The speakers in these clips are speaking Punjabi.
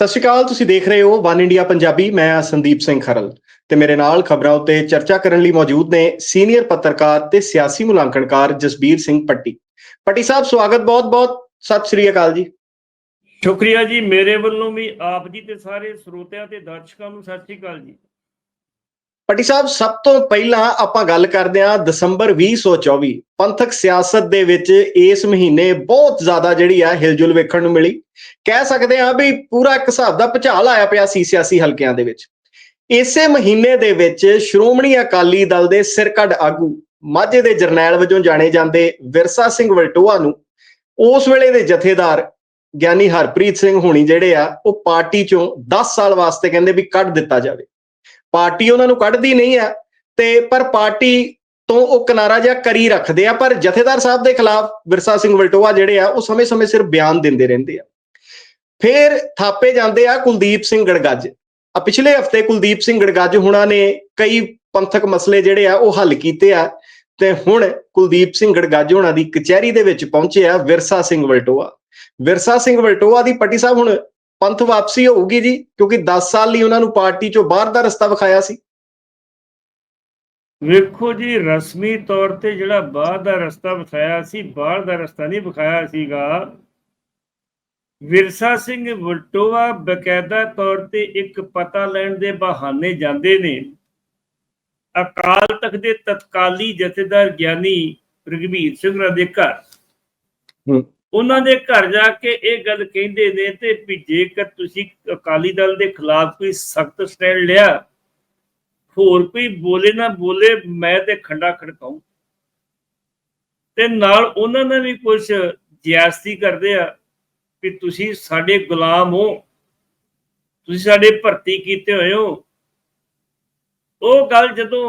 ਸਤਿ ਸ਼੍ਰੀ ਅਕਾਲ, ਤੁਸੀਂ ਦੇਖ ਰਹੇ ਹੋ ਵਨ ਇੰਡੀਆ ਪੰਜਾਬੀ, ਮੈਂ ਹਾਂ ਸੰਦੀਪ ਸਿੰਘ ਖਰਲ ਤੇ ਮੇਰੇ ਨਾਲ ਖਬਰਾਂ ਉੱਤੇ ਚਰਚਾ ਕਰਨ ਲਈ ਮੌਜੂਦ ਨੇ ਸੀਨੀਅਰ ਪੱਤਰਕਾਰ ਤੇ ਸਿਆਸੀ ਮੁਲਾਂਕਣਕਾਰ ਜਸਬੀਰ ਸਿੰਘ ਪੱਟੀ। ਪੱਟੀ ਸਾਹਿਬ, ਸਵਾਗਤ ਬਹੁਤ-ਬਹੁਤ, ਸਤਿ ਸ਼੍ਰੀ ਅਕਾਲ ਜੀ। ਸ਼ੁਕਰੀਆ ਜੀ, ਮੇਰੇ ਵੱਲੋਂ ਵੀ ਆਪ ਜੀ ਤੇ ਸਾਰੇ ਸਰੋਤਿਆਂ ਤੇ ਦਰਸ਼ਕਾਂ ਨੂੰ ਸਤਿ ਸ਼੍ਰੀ ਅਕਾਲ ਜੀ। ਪੱਟੀ ਸਾਹਿਬ, ਸਭ ਤੋਂ ਪਹਿਲਾਂ ਆਪਾਂ ਗੱਲ ਕਰਦੇ ਹਾਂ ਦਸੰਬਰ 2024 ਪੰਥਕ ਸਿਆਸਤ ਦੇ ਵਿੱਚ ਇਸ ਮਹੀਨੇ ਬਹੁਤ ਜ਼ਿਆਦਾ ਜਿਹੜੀ ਆ ਹਿਲਜੁਲ ਵੇਖਣ ਨੂੰ ਮਿਲੀ। ਕਹਿ ਸਕਦੇ ਹਾਂ ਵੀ ਪੂਰਾ ਇੱਕ ਹਿਸਾਬ ਦਾ ਭੁਚਾਲ ਆਇਆ ਪਿਆ ਸੀ ਸਿਆਸੀ ਹਲਕਿਆਂ ਦੇ ਵਿੱਚ। ਇਸੇ ਮਹੀਨੇ ਦੇ ਵਿੱਚ ਸ਼੍ਰੋਮਣੀ ਅਕਾਲੀ ਦਲ ਦੇ ਸਿਰਕੱਢ ਆਗੂ, ਮਾਝੇ ਦੇ ਜਰਨੈਲ ਵਜੋਂ ਜਾਣੇ ਜਾਂਦੇ ਵਿਰਸਾ ਸਿੰਘ ਵਲਟੋਆ ਨੂੰ, ਉਸ ਵੇਲੇ ਦੇ ਜਥੇਦਾਰ ਗਿਆਨੀ ਹਰਪ੍ਰੀਤ ਸਿੰਘ ਹੋਣੀ ਜਿਹੜੇ ਆ, ਉਹ ਪਾਰਟੀ ਚੋਂ 10 ਸਾਲ ਵਾਸਤੇ ਕਹਿੰਦੇ ਵੀ ਕੱਢ ਦਿੱਤਾ ਜਾਵੇ। ਪਾਰਟੀ ਉਹਨਾਂ ਨੂੰ ਕੱਢਦੀ ਨਹੀਂ ਹੈ, ਤੇ ਪਰ ਪਾਰਟੀ ਤੋਂ ਉਹ ਕਿਨਾਰਾ ਜਿਹਾ ਕਰੀ ਰੱਖਦੇ ਆ, ਪਰ ਜਥੇਦਾਰ ਸਾਹਿਬ ਦੇ ਖਿਲਾਫ ਵਿਰਸਾ ਸਿੰਘ ਵਲਟੋਆ ਜਿਹੜੇ ਆ, ਉਹ ਸਮੇਂ-ਸਮੇਂ ਸਿਰ ਬਿਆਨ ਦਿੰਦੇ ਰਹਿੰਦੇ ਆ। ਫਿਰ ਥਾਪੇ ਜਾਂਦੇ ਆ ਕੁਲਦੀਪ ਸਿੰਘ ਗੜਗੱਜ। ਆ ਪਿਛਲੇ ਹਫ਼ਤੇ ਕੁਲਦੀਪ ਸਿੰਘ ਗੜਗੱਜ ਹੁਣਾਂ ਨੇ ਕਈ ਪੰਥਕ ਮਸਲੇ ਜਿਹੜੇ ਆ, ਉਹ ਹੱਲ ਕੀਤੇ ਆ, ਤੇ ਹੁਣ ਕੁਲਦੀਪ ਸਿੰਘ ਗੜਗੱਜ ਹੁਣਾਂ ਦੀ ਕਚਹਿਰੀ ਦੇ ਵਿੱਚ ਪਹੁੰਚੇ ਆ ਵਿਰਸਾ ਸਿੰਘ ਵਲਟੋਆ। ਵਿਰਸਾ ਸਿੰਘ ਵਲਟੋਆ ਦੀ ਪੱਟੀ ਸਾਹਿਬ ਹੁਣ ਪੰਥ ਵਾਪਸੀ ਹੋਊਗੀ ਜੀ ਕਿਉਂਕਿ 10 ਸਾਲ ਲਈ ਉਹਨਾਂ ਨੂੰ ਪਾਰਟੀ ਚੋਂ ਬਾਹਰ ਦਾ ਰਸਤਾ ਵਿਖਾਇਆ ਸੀ। ਵੇਖੋ ਜੀ ਰਸਮੀ ਤੌਰ ਤੇ ਜਿਹੜਾ ਬਾਹਰ ਦਾ ਰਸਤਾ ਵਿਖਾਇਆ ਸੀ ਬਾਹਰ ਦਾ ਰਸਤਾ ਨਹੀਂ ਵਿਖਾਇਆ ਸੀਗਾ। ਵਿਰਸਾ ਸਿੰਘ ਵਲਟੋਆ ਬਕਾਇਦਾ ਤੌਰ ਤੇ ਇੱਕ ਪਤਾ ਲੈਣ ਦੇ ਬਹਾਨੇ ਜਾਂਦੇ ਨੇ। ਅਕਾਲ ਤਖਤ ਦੇ ਤਤਕਾਲੀ ਜਥੇਦਾਰ ਗਿਆਨੀ ਰਗਵੀਰ ਸਿੰਘ ਦੇ ਘਰ। ਹੂੰ। ਉਹਨਾਂ ਦੇ ਘਰ ਜਾ ਕੇ ਇਹ ਗੱਲ ਕਹਿੰਦੇ ਨੇ ਤੇ ਵੀ ਜੇਕਰ ਤੁਸੀਂ ਅਕਾਲੀ ਦਲ ਦੇ ਖਿਲਾਫ ਕੋਈ ਸਖਤ ਸਟੈਂਡ ਲਿਆ, ਹੋਰ ਕੋਈ ਬੋਲੇ ਨਾ ਬੋਲੇ ਮੈਂ ਤੇ ਖੰਡਾ ਖੜਕਾਉਂ ਤੇ ਨਾਲ ਉਹਨਾਂ ਨੇ ਵੀ ਕੁਝ ਜਿਆਸਤੀ ਕਰਦੇ ਆ ਕਿ ਤੁਸੀਂ ਸਾਡੇ ਗੁਲਾਮ ਹੋ, ਤੁਸੀਂ ਸਾਡੇ ਭਰਤੀ ਕੀਤੇ ਹੋਏ ਹੋ। ਉਹ ਗੱਲ ਜਦੋਂ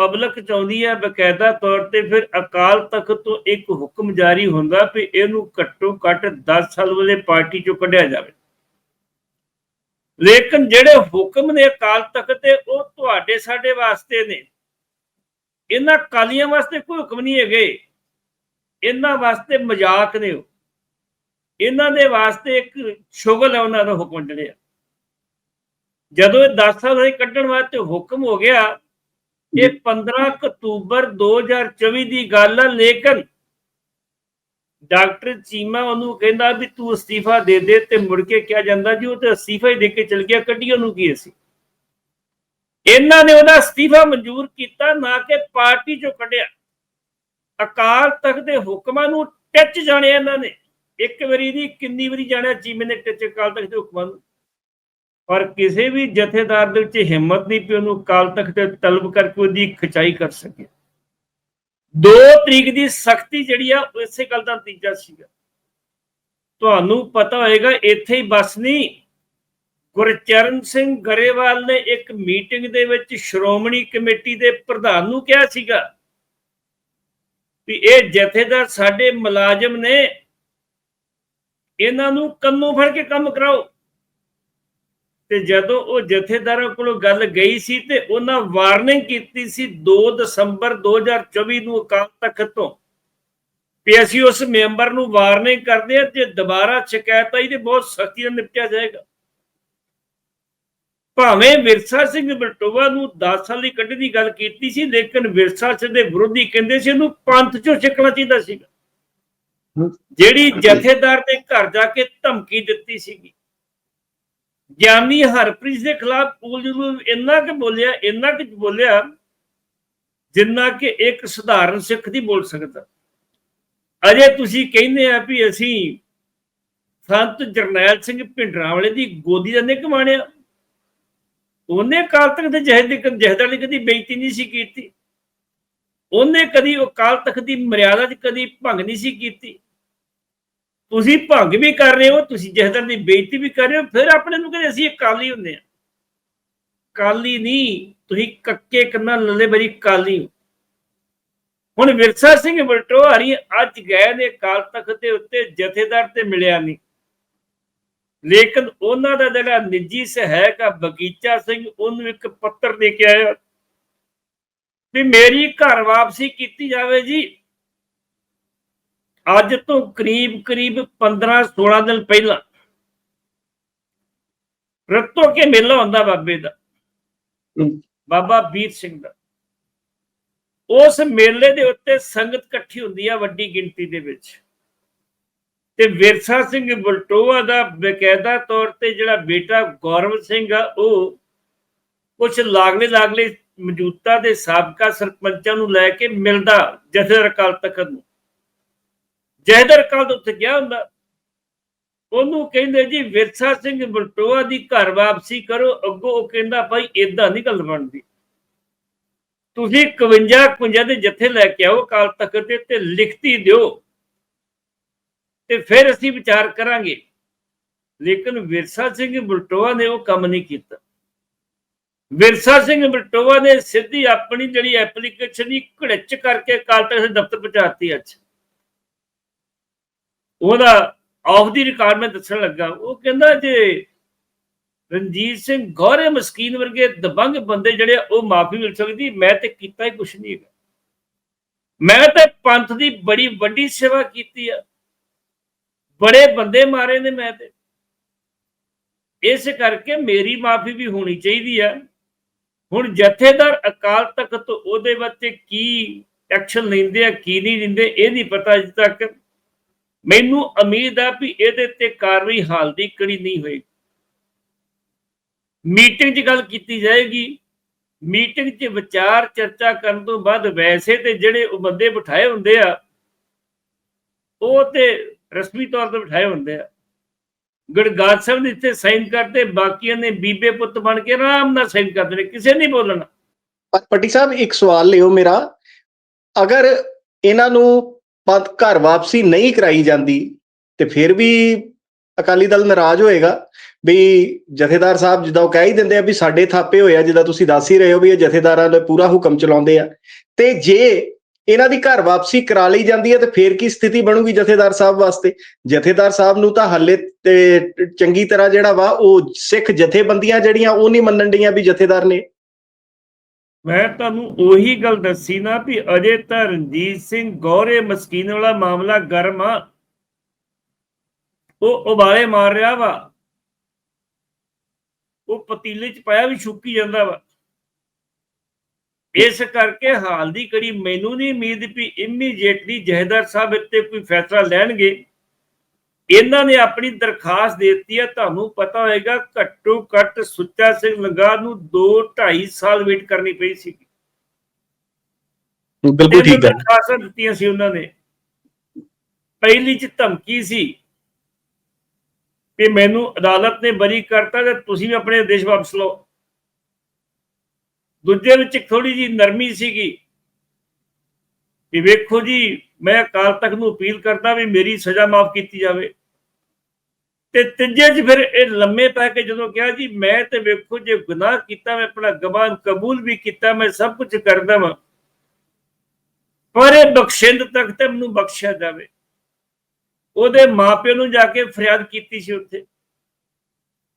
ਪਬਲਿਕ ਚਾਹੁੰਦੀ ਹੈ ਬਕਾਇਦਾ ਤੌਰ ਤੇ ਫਿਰ ਅਕਾਲ ਤਖਤ ਤੋਂ ਇੱਕ ਹੁਕਮ ਜਾਰੀ ਹੁੰਦਾ ਵੀ ਇਹਨੂੰ ਘੱਟੋ ਘੱਟ 10 ਸਾਲ ਵਾਲੇ ਪਾਰਟੀ ਚੋਂ ਕੱਢਿਆ ਜਾਵੇ। ਲੇਕਿਨ ਜਿਹੜੇ ਹੁਕਮ ਨੇ ਅਕਾਲ ਤਖਤ ਦੇ ਉਹ ਤੁਹਾਡੇ ਸਾਡੇ ਵਾਸਤੇ ਨੇ। ਇਹਨਾਂ ਕਾਲੀਆਂ ਵਾਸਤੇ ਕੋਈ ਹੁਕਮ ਨਹੀਂ ਹੈਗੇ। ਇਹਨਾਂ ਵਾਸਤੇ ਮਜ਼ਾਕ ਨੇ ਉਹ। ਇਹਨਾਂ ਦੇ ਵਾਸਤੇ ਇੱਕ ਸ਼ੁਗਲ ਹੈ ਉਹਨਾਂ ਦਾ ਹੁਕਮ ਜਿਹੜੇ ਜਦੋਂ ਇਹ 10 ਸਾਲ ਹੋਏ ਕੱਢਣ ਵਾਸਤੇ ਹੁਕਮ ਹੋ ਗਿਆ ਇਹ 15 ਅਕਤੂਬਰ 2024 ਦੀ ਗੱਲ ਹੈ ਲੇਕਿਨ ਡਾਕਟਰ ਚੀਮਾ ਉਹਨੂੰ ਕਹਿੰਦਾ ਵੀ ਤੂੰ ਅਸਤੀਫਾ ਦੇ ਦੇ ਤੇ ਮੁੜ ਕੇ ਕਿਹਾ ਜਾਂਦਾ ਜੀ, ਉਹ ਤੇ ਅਸਤੀਫਾ ਹੀ ਦੇ ਕੇ ਚਲ ਗਿਆ, ਕੱਢੀ ਉਹਨੂੰ ਕੀ ਅਸੀਂ? ਇਹਨਾਂ ਨੇ ਉਹਦਾ ਅਸਤੀਫਾ ਮਨਜ਼ੂਰ ਕੀਤਾ, ਨਾ ਕਿ ਪਾਰਟੀ ਚੋਂ ਕੱਢਿਆ। ਅਕਾਲ ਤਖਤ ਦੇ ਹੁਕਮਾਂ ਨੂੰ ਟੱਚ ਜਾਣਿਆ ਇਹਨਾਂ ਨੇ। ਇੱਕ ਵਾਰੀ ਦੀ ਕਿੰਨੀ ਵਾਰੀ ਜਾਣਿਆ ਚੀਮੇ ਨੇ ਟੱਚ ਅਕਾਲ ਤਖਤ ਦੇ ਹੁਕਮਾਂ ਨੂੰ? ਪਰ ਕਿਸੇ ਵੀ ਜਥੇਦਾਰ ਦੇ ਵਿੱਚ ਹਿੰਮਤ ਨਹੀਂ ਪਈ ਉਹਨੂੰ ਅਕਾਲ ਤਖਤ ਤੇ ਤਲਬ ਕਰਕੇ ਉਹਦੀ ਖਚਾਈ ਕਰ ਸਕੇ। ਦੋ ਤਰੀਕ ਦੀ ਸਖਤੀ ਜਿਹੜੀ ਆ ਇਸੇ ਗੱਲ ਦਾ ਨਤੀਜਾ ਸੀਗਾ। ਤੁਹਾਨੂੰ ਪਤਾ ਹੋਏਗਾ, ਇੱਥੇ ਹੀ ਬਸ ਨਹੀਂ, ਗੁਰਚਰਨ ਸਿੰਘ ਗਰੇਵਾਲ ਨੇ ਇੱਕ ਮੀਟਿੰਗ ਦੇ ਵਿੱਚ ਸ਼੍ਰੋਮਣੀ ਕਮੇਟੀ ਦੇ ਪ੍ਰਧਾਨ ਨੂੰ ਕਿਹਾ ਸੀਗਾ ਵੀ ਇਹ ਜਥੇਦਾਰ ਸਾਡੇ ਮੁਲਾਜ਼ਮ ਨੇ, ਇਹਨਾਂ ਨੂੰ ਕੰਨੋਂ ਫੜ ਕੇ ਕੰਮ ਕਰਾਓ। ਤੇ ਜਦੋਂ ਉਹ ਜਥੇਦਾਰਾਂ ਕੋਲੋਂ ਗੱਲ ਗਈ ਸੀ ਤੇ ਉਹਨਾਂ ਵਾਰਨਿੰਗ ਕੀਤੀ ਸੀ 2 ਦਸੰਬਰ 2024 ਨੂੰ ਅਕਾਲ ਤਖਤ ਤੋਂ ਵੀ ਅਸੀਂ ਉਸ ਮੈਂਬਰ ਨੂੰ ਵਾਰਨਿੰਗ ਕਰਦੇ ਆ ਤੇ ਦੁਬਾਰਾ ਸ਼ਿਕਾਇਤ ਆਈ ਤੇ ਬਹੁਤ ਸਖਤੀ ਨਾਲ ਨਿਪਟਿਆ ਜਾਏਗਾ। ਭਾਵੇਂ ਵਿਰਸਾ ਸਿੰਘ ਬਲਟੋਵਾ ਨੂੰ 10 ਸਾਲ ਦੀ ਕੱਢੀ ਦੀ ਗੱਲ ਕੀਤੀ ਸੀ ਲੇਕਿਨ ਵਿਰਸਾ ਸਿੰਘ ਦੇ ਵਿਰੋਧੀ ਕਹਿੰਦੇ ਸੀ ਇਹਨੂੰ ਪੰਥ ਚੋਂ ਸਿੱਖਣਾ ਚਾਹੀਦਾ ਸੀਗਾ। ਜਿਹੜੀ ਜਥੇਦਾਰ ਦੇ ਘਰ ਜਾ ਕੇ ਧਮਕੀ ਦਿੱਤੀ ਸੀਗੀ। ਗਿਆਨੀ ਹਰਪ੍ਰੀਤ ਦੇ ਖਿਲਾਫ ਪੂਲ ਜਰੂਰ ਇੰਨਾ ਕਿ ਬੋਲਿਆ, ਇੰਨਾ ਕਿ ਬੋਲਿਆ, ਜਿੰਨਾ ਕਿ ਇੱਕ ਸਧਾਰਨ ਸਿੱਖ ਦੀ ਬੋਲ ਸਕਦਾ ਅਜੇ ਤੁਸੀਂ ਕਹਿੰਦੇ ਆ ਵੀ ਅਸੀਂ ਸੰਤ ਜਰਨੈਲ ਸਿੰਘ ਭਿੰਡਰਾਂ ਵਾਲੇ ਦੀ ਗੋਦੀ ਦਾ ਨਿਕ ਮਾਣਿਆ। ਉਹਨੇ ਕਾਲ ਤੱਕ ਦੇ ਜਹਿਦ ਦੀ ਜਹਿਦਾਂ ਦੀ ਕਦੀ ਬੇਇੱਜ਼ਤੀ ਨਹੀਂ ਸੀ ਕੀਤੀ। ਉਹਨੇ ਕਦੀ ਉਹ ਕਾਲ ਤੱਕ ਦੀ ਮਰਿਆਦਾ 'ਚ ਕਦੀ ਭੰਗ ਨਹੀਂ ਸੀ ਕੀਤੀ। ਤੁਸੀਂ ਭੰਗ ਵੀ ਕਰ ਰਹੇ ਹੋ, ਤੁਸੀਂ ਜਹਦਰ ਦੀ ਬੇਇੱਜ਼ਤੀ ਵੀ ਕਰ ਰਹੇ ਹੋ, ਫਿਰ ਆਪਣੇ ਨੂੰ ਕਹਿੰਦੇ ਅਸੀਂ ਕਾਲੀ ਹੁੰਦੇ ਆ ਕਾਲੀ ਨਹੀਂ, ਤੁਸੀਂ ਕੱਕੇ ਕੰਨਾਂ ਲੱਲੇ ਬਰੀ ਕਾਲੀ ਹੋ। ਹੁਣ ਵਿਰਸਾ ਸਿੰਘ ਬਲਟੋਹਾਰੀ ਅੱਜ ਗਏ ਨੇ ਕਾਲ ਤਖਤ ਦੇ ਉੱਤੇ, ਜਥੇਦਾਰ ਤੇ ਮਿਲਿਆ ਨਹੀਂ। ਲੇਕਿਨ ਉਹਨਾਂ ਦਾ ਜਿਹੜਾ ਨਿੱਜੀ ਸਹਾਇਕ ਆ, ਬਗੀਚਾ ਸਿੰਘ, ਉਹਨੂੰ ਇੱਕ ਪੱਤਰ ਦੇ ਕੇ ਆਇਆ ਵੀ ਮੇਰੀ ਘਰ ਵਾਪਸੀ ਕੀਤੀ ਜਾਵੇ ਜੀ। ਅੱਜ ਤੋਂ ਕਰੀਬ ਕਰੀਬ 15 16 ਦਿਨ ਪਹਿਲਾਂ ਰਤੋ ਕੇ ਮੇਲਾ ਹੁੰਦਾ ਬਾਬੇ ਦਾ। ਬਾਬਾ ਵੀਰ ਸਿੰਘ ਦਾ। ਉਸ ਮੇਲੇ ਦੇ ਉੱਤੇ ਸੰਗਤ ਇਕੱਠੀ ਹੁੰਦੀ ਆ ਵੱਡੀ ਗਿਣਤੀ ਦੇ ਵਿੱਚ। ਤੇ ਵਿਰਸਾ ਸਿੰਘ ਬਲਟੋਆ ਦਾ ਬਕਾਇਦਾ ਤੌਰ ਤੇ ਜਿਹੜਾ ਬੇਟਾ ਗੌਰਵ ਸਿੰਘ ਆ ਉਹ ਕੁਝ ਲਾਗਲੇ ਲਾਗਲੇ ਮੌਜੂਦਾ ਦੇ ਸਾਬਕਾ ਸਰਪੰਚਾਂ ਨੂੰ ਲੈ ਕੇ ਮਿਲਦਾ ਜਥੇਦਾਰ ਅਕਾਲ ਤਖਤ ਨੂੰ। ਜਥੇਦਾਰ ਅਕਾਲ ਉੱਥੇ ਗਿਆ ਹੁੰਦਾ। ਉਹਨੂੰ ਕਹਿੰਦੇ ਜੀ, ਵਿਰਸਾ ਸਿੰਘ ਬਲਟੋਆ ਦੀ ਘਰ ਵਾਪਸੀ ਕਰੋ। ਅੱਗੋਂ ਉਹ ਕਹਿੰਦਾ, ਭਾਈ ਇਦਾਂ ਨਹੀਂ ਗੱਲ ਬਣਦੀ। ਤੁਸੀਂ 51 51 ਦੇ ਜਥੇ ਲੈ ਕੇ ਆਓ ਅਕਾਲ ਤਖਤ ਤੇ ਤੇ ਲਿਖਤੀ ਦਿਓ। ਤੇ ਫਿਰ ਅਸੀਂ ਵਿਚਾਰ ਕਰਾਂਗੇ। ਲੇਕਿਨ ਵਿਰਸਾ ਸਿੰਘ ਬਲਟੋਆ ਨੇ ਉਹ ਕੰਮ ਨਹੀਂ ਕੀਤਾ। ਵਿਰਸਾ ਸਿੰਘ ਬਲਟੋਆ ਨੇ ਸਿੱਧੀ ਆਪਣੀ ਜਿਹੜੀ ਐਪਲੀਕੇਸ਼ਨ ਹੀ ਘੜਿੱਚ ਕਰਕੇ ਅਕਾਲ ਤਖਤ ਦੇ ਦਫ਼ਤਰ ਪਹੁੰਚਾਤੀ ਅੱਜ। ਉਹਦਾ ਆਫ ਦੀ ਰਿਕਾਰਡ ਮੈਂ ਦੱਸਣ ਲੱਗਾ। ਉਹ ਕਹਿੰਦਾ ਜੇ ਰਣਜੀਤ ਸਿੰਘ ਗੋਰੇ ਮਸਕੀਨ ਵਰਗੇ ਦਬੰਗ ਬੰਦੇ ਜਿਹੜੇ ਆ, ਉਹ ਮਾਫੀ ਮਿਲ ਸਕਦੀ ਮੈਂ ਤੇ ਕੀਤਾ ਹੀ ਕੁਛ ਨਹੀਂ ਹੈਗਾ। ਮੈਂ ਤੇ ਪੰਥ ਦੀ ਬੜੀ ਵੱਡੀ ਸੇਵਾ ਕੀਤੀ ਆ। ਬੜੇ ਬੰਦੇ ਮਾਰੇ ਨੇ ਮੈਂ ਤੇ। ਇਸ ਕਰਕੇ ਮੇਰੀ ਮਾਫੀ ਵੀ ਹੋਣੀ ਚਾਹੀਦੀ ਆ। ਹੁਣ ਜਥੇਦਾਰ ਅਕਾਲ ਤਖਤ ਉਹਦੇ ਵਿੱਚ ਕੀ ਐਕਸ਼ਨ ਲੈਂਦੇ ਆ ਕੀ ਨਹੀਂ ਲੈਂਦੇ ਇਹ ਨਹੀਂ ਪਤਾ ਅਜੇ ਤੱਕ। ਮੈਨੂੰ ਉਮੀਦ ਆ ਵੀ ਇਹਦੇ ਤੇ ਕਾਰਵਾਈ ਹਾਲ ਦੀ ਕੜੀ ਨਹੀਂ ਹੋਏਗੀ। ਮੀਟਿੰਗ 'ਚ ਗੱਲ ਕੀਤੀ ਜਾਏਗੀ। ਮੀਟਿੰਗ 'ਚ ਵਿਚਾਰ ਚਰਚਾ ਕਰਨ ਤੋਂ ਬਾਅਦ ਵੈਸੇ ਤੇ ਜਿਹੜੇ ਉਹ ਬੰਦੇ ਬਿਠਾਏ ਹੁੰਦੇ ਆ, ਉਹ ਤੇ ਰਸਮੀ ਤੌਰ ਤੇ ਬਿਠਾਏ ਹੁੰਦੇ ਆ। ਗੜਗਾਜ ਸਾਹਿਬ ਨੇ ਇੱਥੇ ਸਾਈਨ ਕਰਦੇ, ਬਾਕੀਆਂ ਨੇ ਬੀਬੇ ਪੁੱਤ ਬਣ ਕੇ ਆਰਾਮ ਨਾਲ ਸਾਈਨ ਕਰਦੇ ਨੇ, ਕਿਸੇ ਨਹੀਂ ਬੋਲਣਾ। ਪ- ਪੱਟੀ ਸਾਹਿਬ, ਇੱਕ ਸਵਾਲ ਲਿਓ ਮੇਰਾ। ਅਗਰ ਇਹਨਾਂ ਨੂੰ ਪਦ ਘਰ ਵਾਪਸੀ ਨਹੀਂ ਕਰਾਈ ਜਾਂਦੀ ਤੇ ਫਿਰ ਵੀ ਅਕਾਲੀ ਦਲ ਨਾਰਾਜ਼ ਹੋਏਗਾ ਵੀ ਜਥੇਦਾਰ ਸਾਹਿਬ ਜਿੱਦਾਂ ਉਹ ਕਹਿ ਹੀ ਦਿੰਦੇ ਆ ਵੀ ਸਾਡੇ ਥਾਪੇ ਹੋਏ ਆ, ਜਿੱਦਾਂ ਤੁਸੀਂ ਦੱਸ ਹੀ ਰਹੇ ਹੋ ਵੀ ਇਹ ਜਥੇਦਾਰਾਂ ਦਾ ਪੂਰਾ ਹੁਕਮ ਚਲਾਉਂਦੇ ਆ। ਤੇ ਜੇ ਇਹਨਾਂ ਦੀ ਘਰ ਵਾਪਸੀ ਕਰਾ ਲਈ ਜਾਂਦੀ ਹੈ ਤੇ ਫਿਰ ਕੀ ਸਥਿਤੀ ਬਣੂਗੀ ਜਥੇਦਾਰ ਸਾਹਿਬ ਵਾਸਤੇ? ਜਥੇਦਾਰ ਸਾਹਿਬ ਨੂੰ ਤਾਂ ਹੱਲੇ ਤੇ ਚੰਗੀ ਤਰ੍ਹਾਂ ਜਿਹੜਾ ਵਾ, ਉਹ ਸਿੱਖ ਜਥੇਬੰਦੀਆਂ ਜਿਹੜੀਆਂ, ਉਹ ਨਹੀਂ ਮੰਨਣ ਡੀਆਂ ਵੀ ਜਥੇਦਾਰ ਨੇ। ਮੈਂ ਤੁਹਾਨੂੰ ਉਹੀ ਗੱਲ ਦੱਸੀ ਨਾ ਵੀ ਅਜੇ ਤਾਂ ਰਣਜੀਤ ਸਿੰਘ ਗੌਰੇ ਮਸਕੀਨ ਵਾਲਾ ਮਾਮਲਾ ਗਰਮ ਆ। ਉਹ ਉਬਾਲੇ ਮਾਰ ਰਿਹਾ ਵਾ। ਉਹ ਪਤੀਲੇ 'ਚ ਪਾਇਆ ਵੀ ਛੁੱਕੀ ਜਾਂਦਾ ਵਾ। ਇਸ ਕਰਕੇ ਹਾਲ ਦੀ ਕੜੀ ਮੈਨੂੰ ਨਹੀਂ ਉਮੀਦ ਵੀ ਇਮੀਡੀਏਟਲੀ ਜਹੇਦਾਰ ਸਾਹਿਬ ਇੱਥੇ ਕੋਈ ਫੈਸਲਾ ਲੈਣਗੇ। ਇਹਨਾਂ ਨੇ ਆਪਣੀ ਦਰਖਾਸਤ ਦੇ ਦਿੱਤੀ ਹੈ। ਤੁਹਾਨੂੰ ਪਤਾ ਹੋਏਗਾ ਘੱਟੋ ਘੱਟ ਸੁੱਚਾ ਸਿੰਘ ਲੰਗਾ ਨੂੰ 2 2.5 ਸਾਲ ਵੇਟ ਕਰਨੀ ਪਈ ਸੀ ਬਿਲਕੁਲ ਠੀਕ ਹੈ। ਦਰਖਾਸਤਾਂ ਦਿੱਤੀਆਂ ਸੀ ਉਹਨਾਂ ਨੇ। ਪਹਿਲੀ ਚ ਧਮਕੀ ਸੀ ਕਿ ਮੈਨੂੰ ਅਦਾਲਤ ਨੇ ਬਰੀ ਕਰਤਾ ਤੇ ਤੁਸੀਂ ਵੀ ਆਪਣੇ ਦੇਸ਼ ਵਾਪਸ ਲਓ। ਦੂਜੇ ਵਿੱਚ ਥੋੜੀ ਜੀ ਨਰਮੀ ਸੀਗੀ ਕਿ ਵੇਖੋ ਜੀ ਮੈਂ ਅਕਾਲ ਤਖਤ ਨੂੰ ਅਪੀਲ ਕਰਦਾ ਵੀ ਮੇਰੀ ਸਜ਼ਾ ਮਾਫ ਕੀਤੀ ਜਾਵੇ। ਤੇ ਤੀਜੇ 'ਚ ਫਿਰ ਇਹ ਲੰਮੇ ਪੈ ਕੇ ਜਦੋਂ ਕਿਹਾ ਜੀ, ਮੈਂ ਤੇ ਵੇਖੋ ਜੇ ਗੁਨਾਹ ਕੀਤਾ, ਮੈਂ ਆਪਣਾ ਗਵਾਹ ਕਬੂਲ ਵੀ ਕੀਤਾ, ਮੈਂ ਸਭ ਕੁਝ ਕਰਦਾ ਵਾਂ। ਪਰ ਇਹ ਬਖਸ਼ਿੰਦ ਤੱਕ ਤੇ ਮੈਨੂੰ ਬਖਸ਼ਿਆ ਜਾਵੇ। ਉਹਦੇ ਮਾਪਿਆਂ ਨੂੰ ਜਾ ਕੇ ਫਰਿਆਦ ਕੀਤੀ ਸੀ ਉੱਥੇ।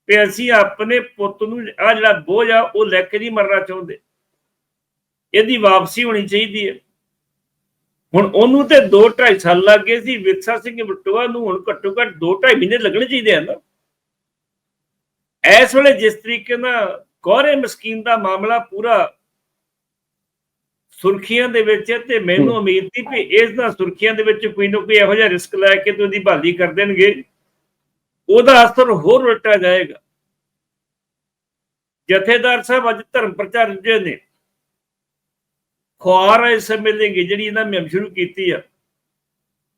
ਤੇ ਅਸੀਂ ਆਪਣੇ ਪੁੱਤ ਨੂੰ ਆ ਜਿਹੜਾ ਬੋਝ ਆ, ਉਹ ਲੈ ਕੇ ਨਹੀਂ ਮਰਨਾ ਚਾਹੁੰਦੇ। ਇਹਦੀ ਵਾਪਸੀ ਹੋਣੀ ਚਾਹੀਦੀ ਹੈ। ਹੁਣ ਉਹਨੂੰ ਤੇ 2 2.5 ਸਾਲ ਲੱਗ ਗਏ ਸੀ ਵਿਰਸਾ ਸਿੰਘ ਬਟੂਆ ਨੂੰ ਹੁਣ ਘੱਟੋ ਘੱਟ 2 2.5 ਮਹੀਨੇ ਲੱਗਣੇ ਚਾਹੀਦੇ ਹਨ ਇਸ ਵੇਲੇ ਜਿਸ ਤਰੀਕੇ ਨਾਲ ਗੌਰੇ ਮਸਕੀਨ ਦਾ ਮਾਮਲਾ ਪੂਰਾ ਸੁਰਖੀਆਂ ਦੇ ਵਿੱਚ ਤੇ ਮੈਨੂੰ ਉਮੀਦ ਸੀ ਕਿ ਇਸ ਦਾ ਸੁਰਖੀਆਂ ਦੇ ਵਿੱਚ ਕੋਈ ਨਾ ਕੋਈ ਇਹੋ ਜਿਹਾ ਰਿਸਕ ਲੈ ਕੇ ਤੇ ਉਹਦੀ ਬਹਾਲੀ ਕਰ ਦੇਣਗੇ। ਉਹਦਾ ਅਸਰ ਹੋਰ ਉਲਟਾ ਜਾਏਗਾ। ਜਥੇਦਾਰ ਸਾਹਿਬ ਅੱਜ ਧਰਮ ਪ੍ਰਚਾਰ ਜੇ ਨੇ। ਖੁਆਰ ਇਸ ਮਿਲੇਗੀ ਜਿਹੜੀ ਇਹਨਾਂ ਨੇ ਸ਼ੁਰੂ ਕੀਤੀ ਆ।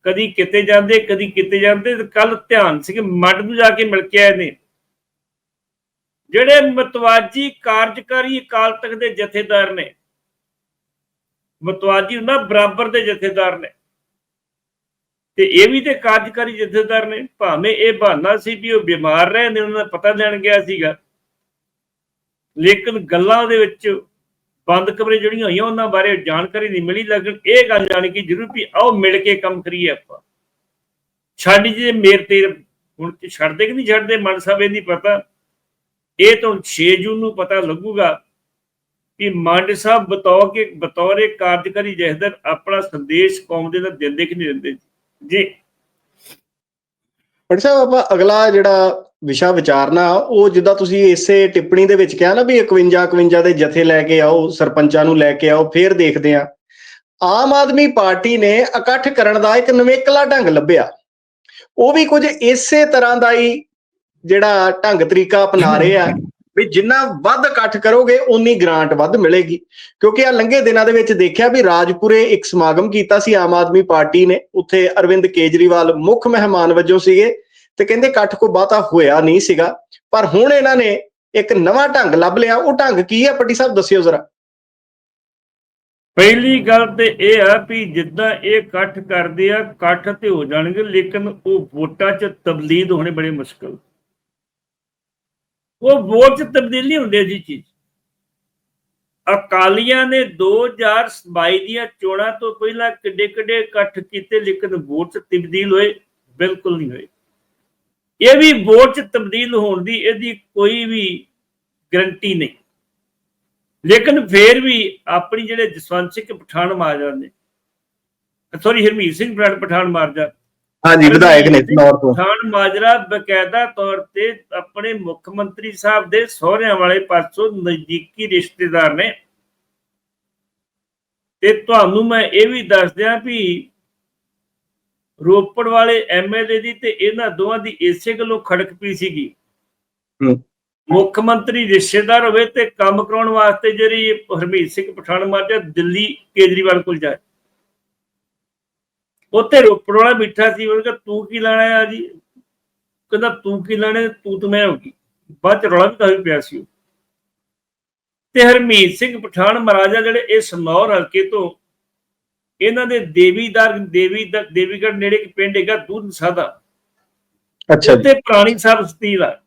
ਕਦੀ ਕਿਤੇ ਜਾਂਦੇ, ਕਦੀ ਕਿਤੇ ਜਾਂਦੇ ਕੱਲ ਧਿਆਨ ਸੀ ਮੱਡ ਨੂੰ ਜਾ ਕੇ ਮਿਲ ਕੇ ਆਏ ਨੇ। ਜਿਹੜੇ ਮਤਵਾਜੀ ਕਾਰਜਕਾਰੀ ਅਕਾਲ ਤਖਤ ਦੇ ਜਥੇਦਾਰ ਨੇ, ਮਤਵਾਜੀ ਹੁੰਦਾ ਬਰਾਬਰ ਦੇ ਜਥੇਦਾਰ ਨੇ। ਤੇ ਇਹ ਵੀ ਤੇ ਕਾਰਜਕਾਰੀ ਜਥੇਦਾਰ ਨੇ, ਭਾਵੇਂ ਇਹ ਬਹਾਨਾ ਸੀ ਵੀ ਉਹ ਬਿਮਾਰ ਰਹੇ ਨੇ, ਉਹਨਾਂ ਦਾ ਪਤਾ ਲੈਣ ਗਿਆ ਸੀਗਾ। ਲੇਕਿਨ ਗੱਲਾਂ ਦੇ ਵਿੱਚ ਬੰਦ ਕਮਰੇ ਜਿਹੜੀਆਂ ਹੋਈਆਂ, ਉਹਨਾਂ ਬਾਰੇ ਜਾਣਕਾਰੀ ਨਹੀਂ ਮਿਲੀ। ਲੇਕਿਨ ਇਹ ਗੱਲ ਜਾਣ ਕੇ ਜ਼ਰੂਰ ਵੀ ਆਓ ਮਿਲ ਕੇ ਕੰਮ ਕਰੀਏ ਆਪਾਂ। ਛੱਡ ਜੇ, ਮੇਰ ਤੇ ਹੁਣ ਛੱਡਦੇ ਕਿ ਨਹੀਂ ਛੱਡਦੇ? ਮਨ ਸਾਹਿਬ, ਇਹ ਨਹੀਂ ਪਤਾ। ਇਹ ਤਾਂ 6 ਜੂਨ ਨੂੰ ਪਤਾ ਲੱਗੂਗਾ ਕਿ ਮੰਡ ਸਾਹਿਬ ਬਤੌਰ ਕੇ, ਬਤੌਰੇ ਕਾਰਜਕਾਰੀ ਜਹਦਰ ਆਪਣਾ ਸੰਦੇਸ਼ ਕੌਮ ਦੇ ਨਾਲ ਦਿੰਦੇ ਕਿ ਨਹੀਂ ਦਿੰਦੇ? ਜੀ ਪਰ ਸਾਹਿਬ, ਆਪਾਂ ਅਗਲਾ ਜਿਹੜਾ ਵਿਸ਼ਾ ਵਿਚਾਰਨਾ, ਉਹ ਜਿੱਦਾਂ ਤੁਸੀਂ ਇਸੇ ਟਿੱਪਣੀ ਦੇ ਵਿੱਚ ਕਿਹਾ ਨਾ ਵੀ 51 51 ਦੇ ਜਥੇ ਲੈ ਕੇ ਆਓ, ਸਰਪੰਚਾਂ ਨੂੰ ਲੈ ਕੇ ਆਓ, ਫੇਰ ਦੇਖਦੇ ਆ ਆਮ ਆਦਮੀ ਪਾਰਟੀ ਨੇ ਇਕੱਠ ਕਰਨ ਦਾ ਇੱਕ ਨਵੇਕਲਾ ਢੰਗ ਲੱਭਿਆ। ਉਹ ਵੀ ਕੁਝ ਇਸੇ ਤਰ੍ਹਾਂ ਦਾ ਹੀ ਜਿਹੜਾ ਢੰਗ ਤਰੀਕਾ ਅਪਣਾ ਰਹੇ ਆ। ਵੀ ਜਿੰਨਾ ਵੱਧ ਇਕੱਠ ਕਰੋਗੇ ਉਨੀ ਗ੍ਰਾਂਟ ਵੱਧ ਮਿਲੇਗੀ। ਕਿਉਂਕਿ ਆ ਲੰਘੇ ਦਿਨਾਂ ਦੇ ਵਿੱਚ ਦੇਖਿਆ ਵੀ ਰਾਜਪੁਰੇ ਇੱਕ ਸਮਾਗਮ ਕੀਤਾ ਸੀ, ਆਮ ਆਦਮੀ ਪਾਰਟੀ ਨੇ। ਉੱਥੇ ਅਰਵਿੰਦ ਕੇਜਰੀਵਾਲ ਮੁੱਖ ਮਹਿਮਾਨ ਵਜੋਂ ਸੀਗੇ ਤੇ ਕਹਿੰਦੇ ਇਕੱਠ ਕੋ ਬਾਤਾ ਹੋਇਆ ਨਹੀਂ ਸੀਗਾ। ਪਰ ਹੁਣ ਇਹਨਾਂ ਨੇ ਇੱਕ ਨਵਾਂ ਢੰਗ ਲੱਭ ਲਿਆ। ਉਹ ਢੰਗ ਕੀ ਹੈ? ਪੱਟੀ ਸਾਹਿਬ, ਦੱਸਿਓ ਜ਼ਰਾ। ਪਹਿਲੀ ਗੱਲ ਤੇ ਇਹ ਆ ਵੀ ਜਿੱਦਾਂ ਇਹ ਇਕੱਠ ਕਰਦੇ ਆ, ਇਕੱਠ ਤੇ ਹੋ ਜਾਣਗੇ, ਲੇਕਿਨ ਉਹ ਵੋਟਾਂ 'ਚ ਤਬਦੀਲ ਹੋਣੇ ਬੜੇ ਮੁਸ਼ਕਲ। ਉਹ ਵੋਟ 'ਚ ਤਬਦੀਲ ਹੁੰਦੀ ਜੀ ਚੀਜ਼। ਅਕਾਲੀਆਂ ਨੇ 2022 ਦੀਆਂ ਚੋਣਾਂ ਤੋਂ ਪਹਿਲਾਂ ਕਿੱਡੇ ਕਿੱਡੇ ਇਕੱਠ ਕੀਤੇ, ਲੇਕਿਨ ਵੋਟ 'ਚ ਤਬਦੀਲ ਹੋਏ, ਬਿਲਕੁਲ ਨਹੀਂ ਹੋਏ। ਇਹ ਵੀ ਵੋਟ 'ਚ ਤਬਦੀਲ ਹੋਣ ਦੀ ਇਹਦੀ ਕੋਈ ਵੀ ਗਰੰਟੀ ਨਹੀਂ। ਲੇਕਿਨ ਫੇਰ ਵੀ ਆਪਣੀ ਜਿਹੜੇ ਜਸਵੰਤ ਸਿੰਘ ਪਠਾਨ ਮਾਜਰਾ ਨੇ ਸੌਰੀ ਹਰਮੀਤ ਸਿੰਘ ਪਠਾਨ ਪਠਾਨ ਮਾਜਰਾ ਹਾਂਜੀ ਵਿਧਾਇਕ ਨੇ ਨੌਰ ਤੋਂ। ਪਠਾਨ ਮਾਜਰਾ ਬਕਾਇਦਾ ਤੌਰ ਤੇ ਆਪਣੇ ਮੁੱਖ ਮੰਤਰੀ ਸਾਹਿਬ ਦੇ ਸਹੁਰਿਆਂ ਵਾਲੇ ਪਾਸੋਂ ਨਜ਼ਦੀਕੀ ਰਿਸ਼ਤੇਦਾਰ ਨੇ। ਤੇ ਤੁਹਾਨੂੰ ਮੈਂ ਇਹ ਵੀ ਦੱਸ ਦਿਆਂ ਵੀ ਰੋਪੜ ਵਾਲੇ ਐਮਐਲਏ ਦੀ ਤੇ ਇਹਨਾਂ ਦੋਵਾਂ ਦੀ ਇਸੇ ਗੱਲੋਂ ਖੜਕ ਪਈ ਸੀਗੀ। ਮੁੱਖ ਮੰਤਰੀ ਰਿਸ਼ਤੇਦਾਰ ਹੋਵੇ ਤੇ ਕੰਮ ਕਰਾਉਣ ਵਾਸਤੇ ਜਿਹੜੀ ਹਰਮੀਤ ਸਿੰਘ ਪਠਾਨ ਮਾਜਰਾ ਦਿੱਲੀ ਕੇਜਰੀਵਾਲ ਕੋਲ ਜਾਏ। ਉੱਥੇ ਰੋਪੜ ਵਾਲਾ ਬਿਠਾ ਸੀ ਉਹ ਕਹਿੰਦਾ ਤੂੰ ਕੀ ਲੈਣਾ ਆ ਜੀ ਕਹਿੰਦਾ ਤੂੰ ਕੀ ਲੈਣਾ ਤੂੰ ਤੇ ਮੈਂ ਹੋਗੀ ਬਾਅਦ ਚ ਰੌਲਾ ਵੀ ਕਾਫੀ ਪਿਆ ਸੀ। ਤੇ ਹਰਮੀਤ ਸਿੰਘ ਪਠਾਨ ਮਹਾਰਾਜਾ ਜਿਹੜੇ ਇਹ ਸਨੌਰ ਹਲਕੇ ਤੋਂ ਇਹਨਾਂ ਦੇ ਦੇਵੀਦਾਰ ਦੇਵੀ ਦਾ ਦੇਵੀਗੜ ਨੇੜੇ ਇੱਕ ਪਿੰਡ ਹੈਗਾ ਦੂਧ ਸਾਦਾ ਅੱਛਾ ਉੱਥੇ ਪੁਰਾਣੀ ਸਾਹਿਬ ਸਤੀਲ ਆ।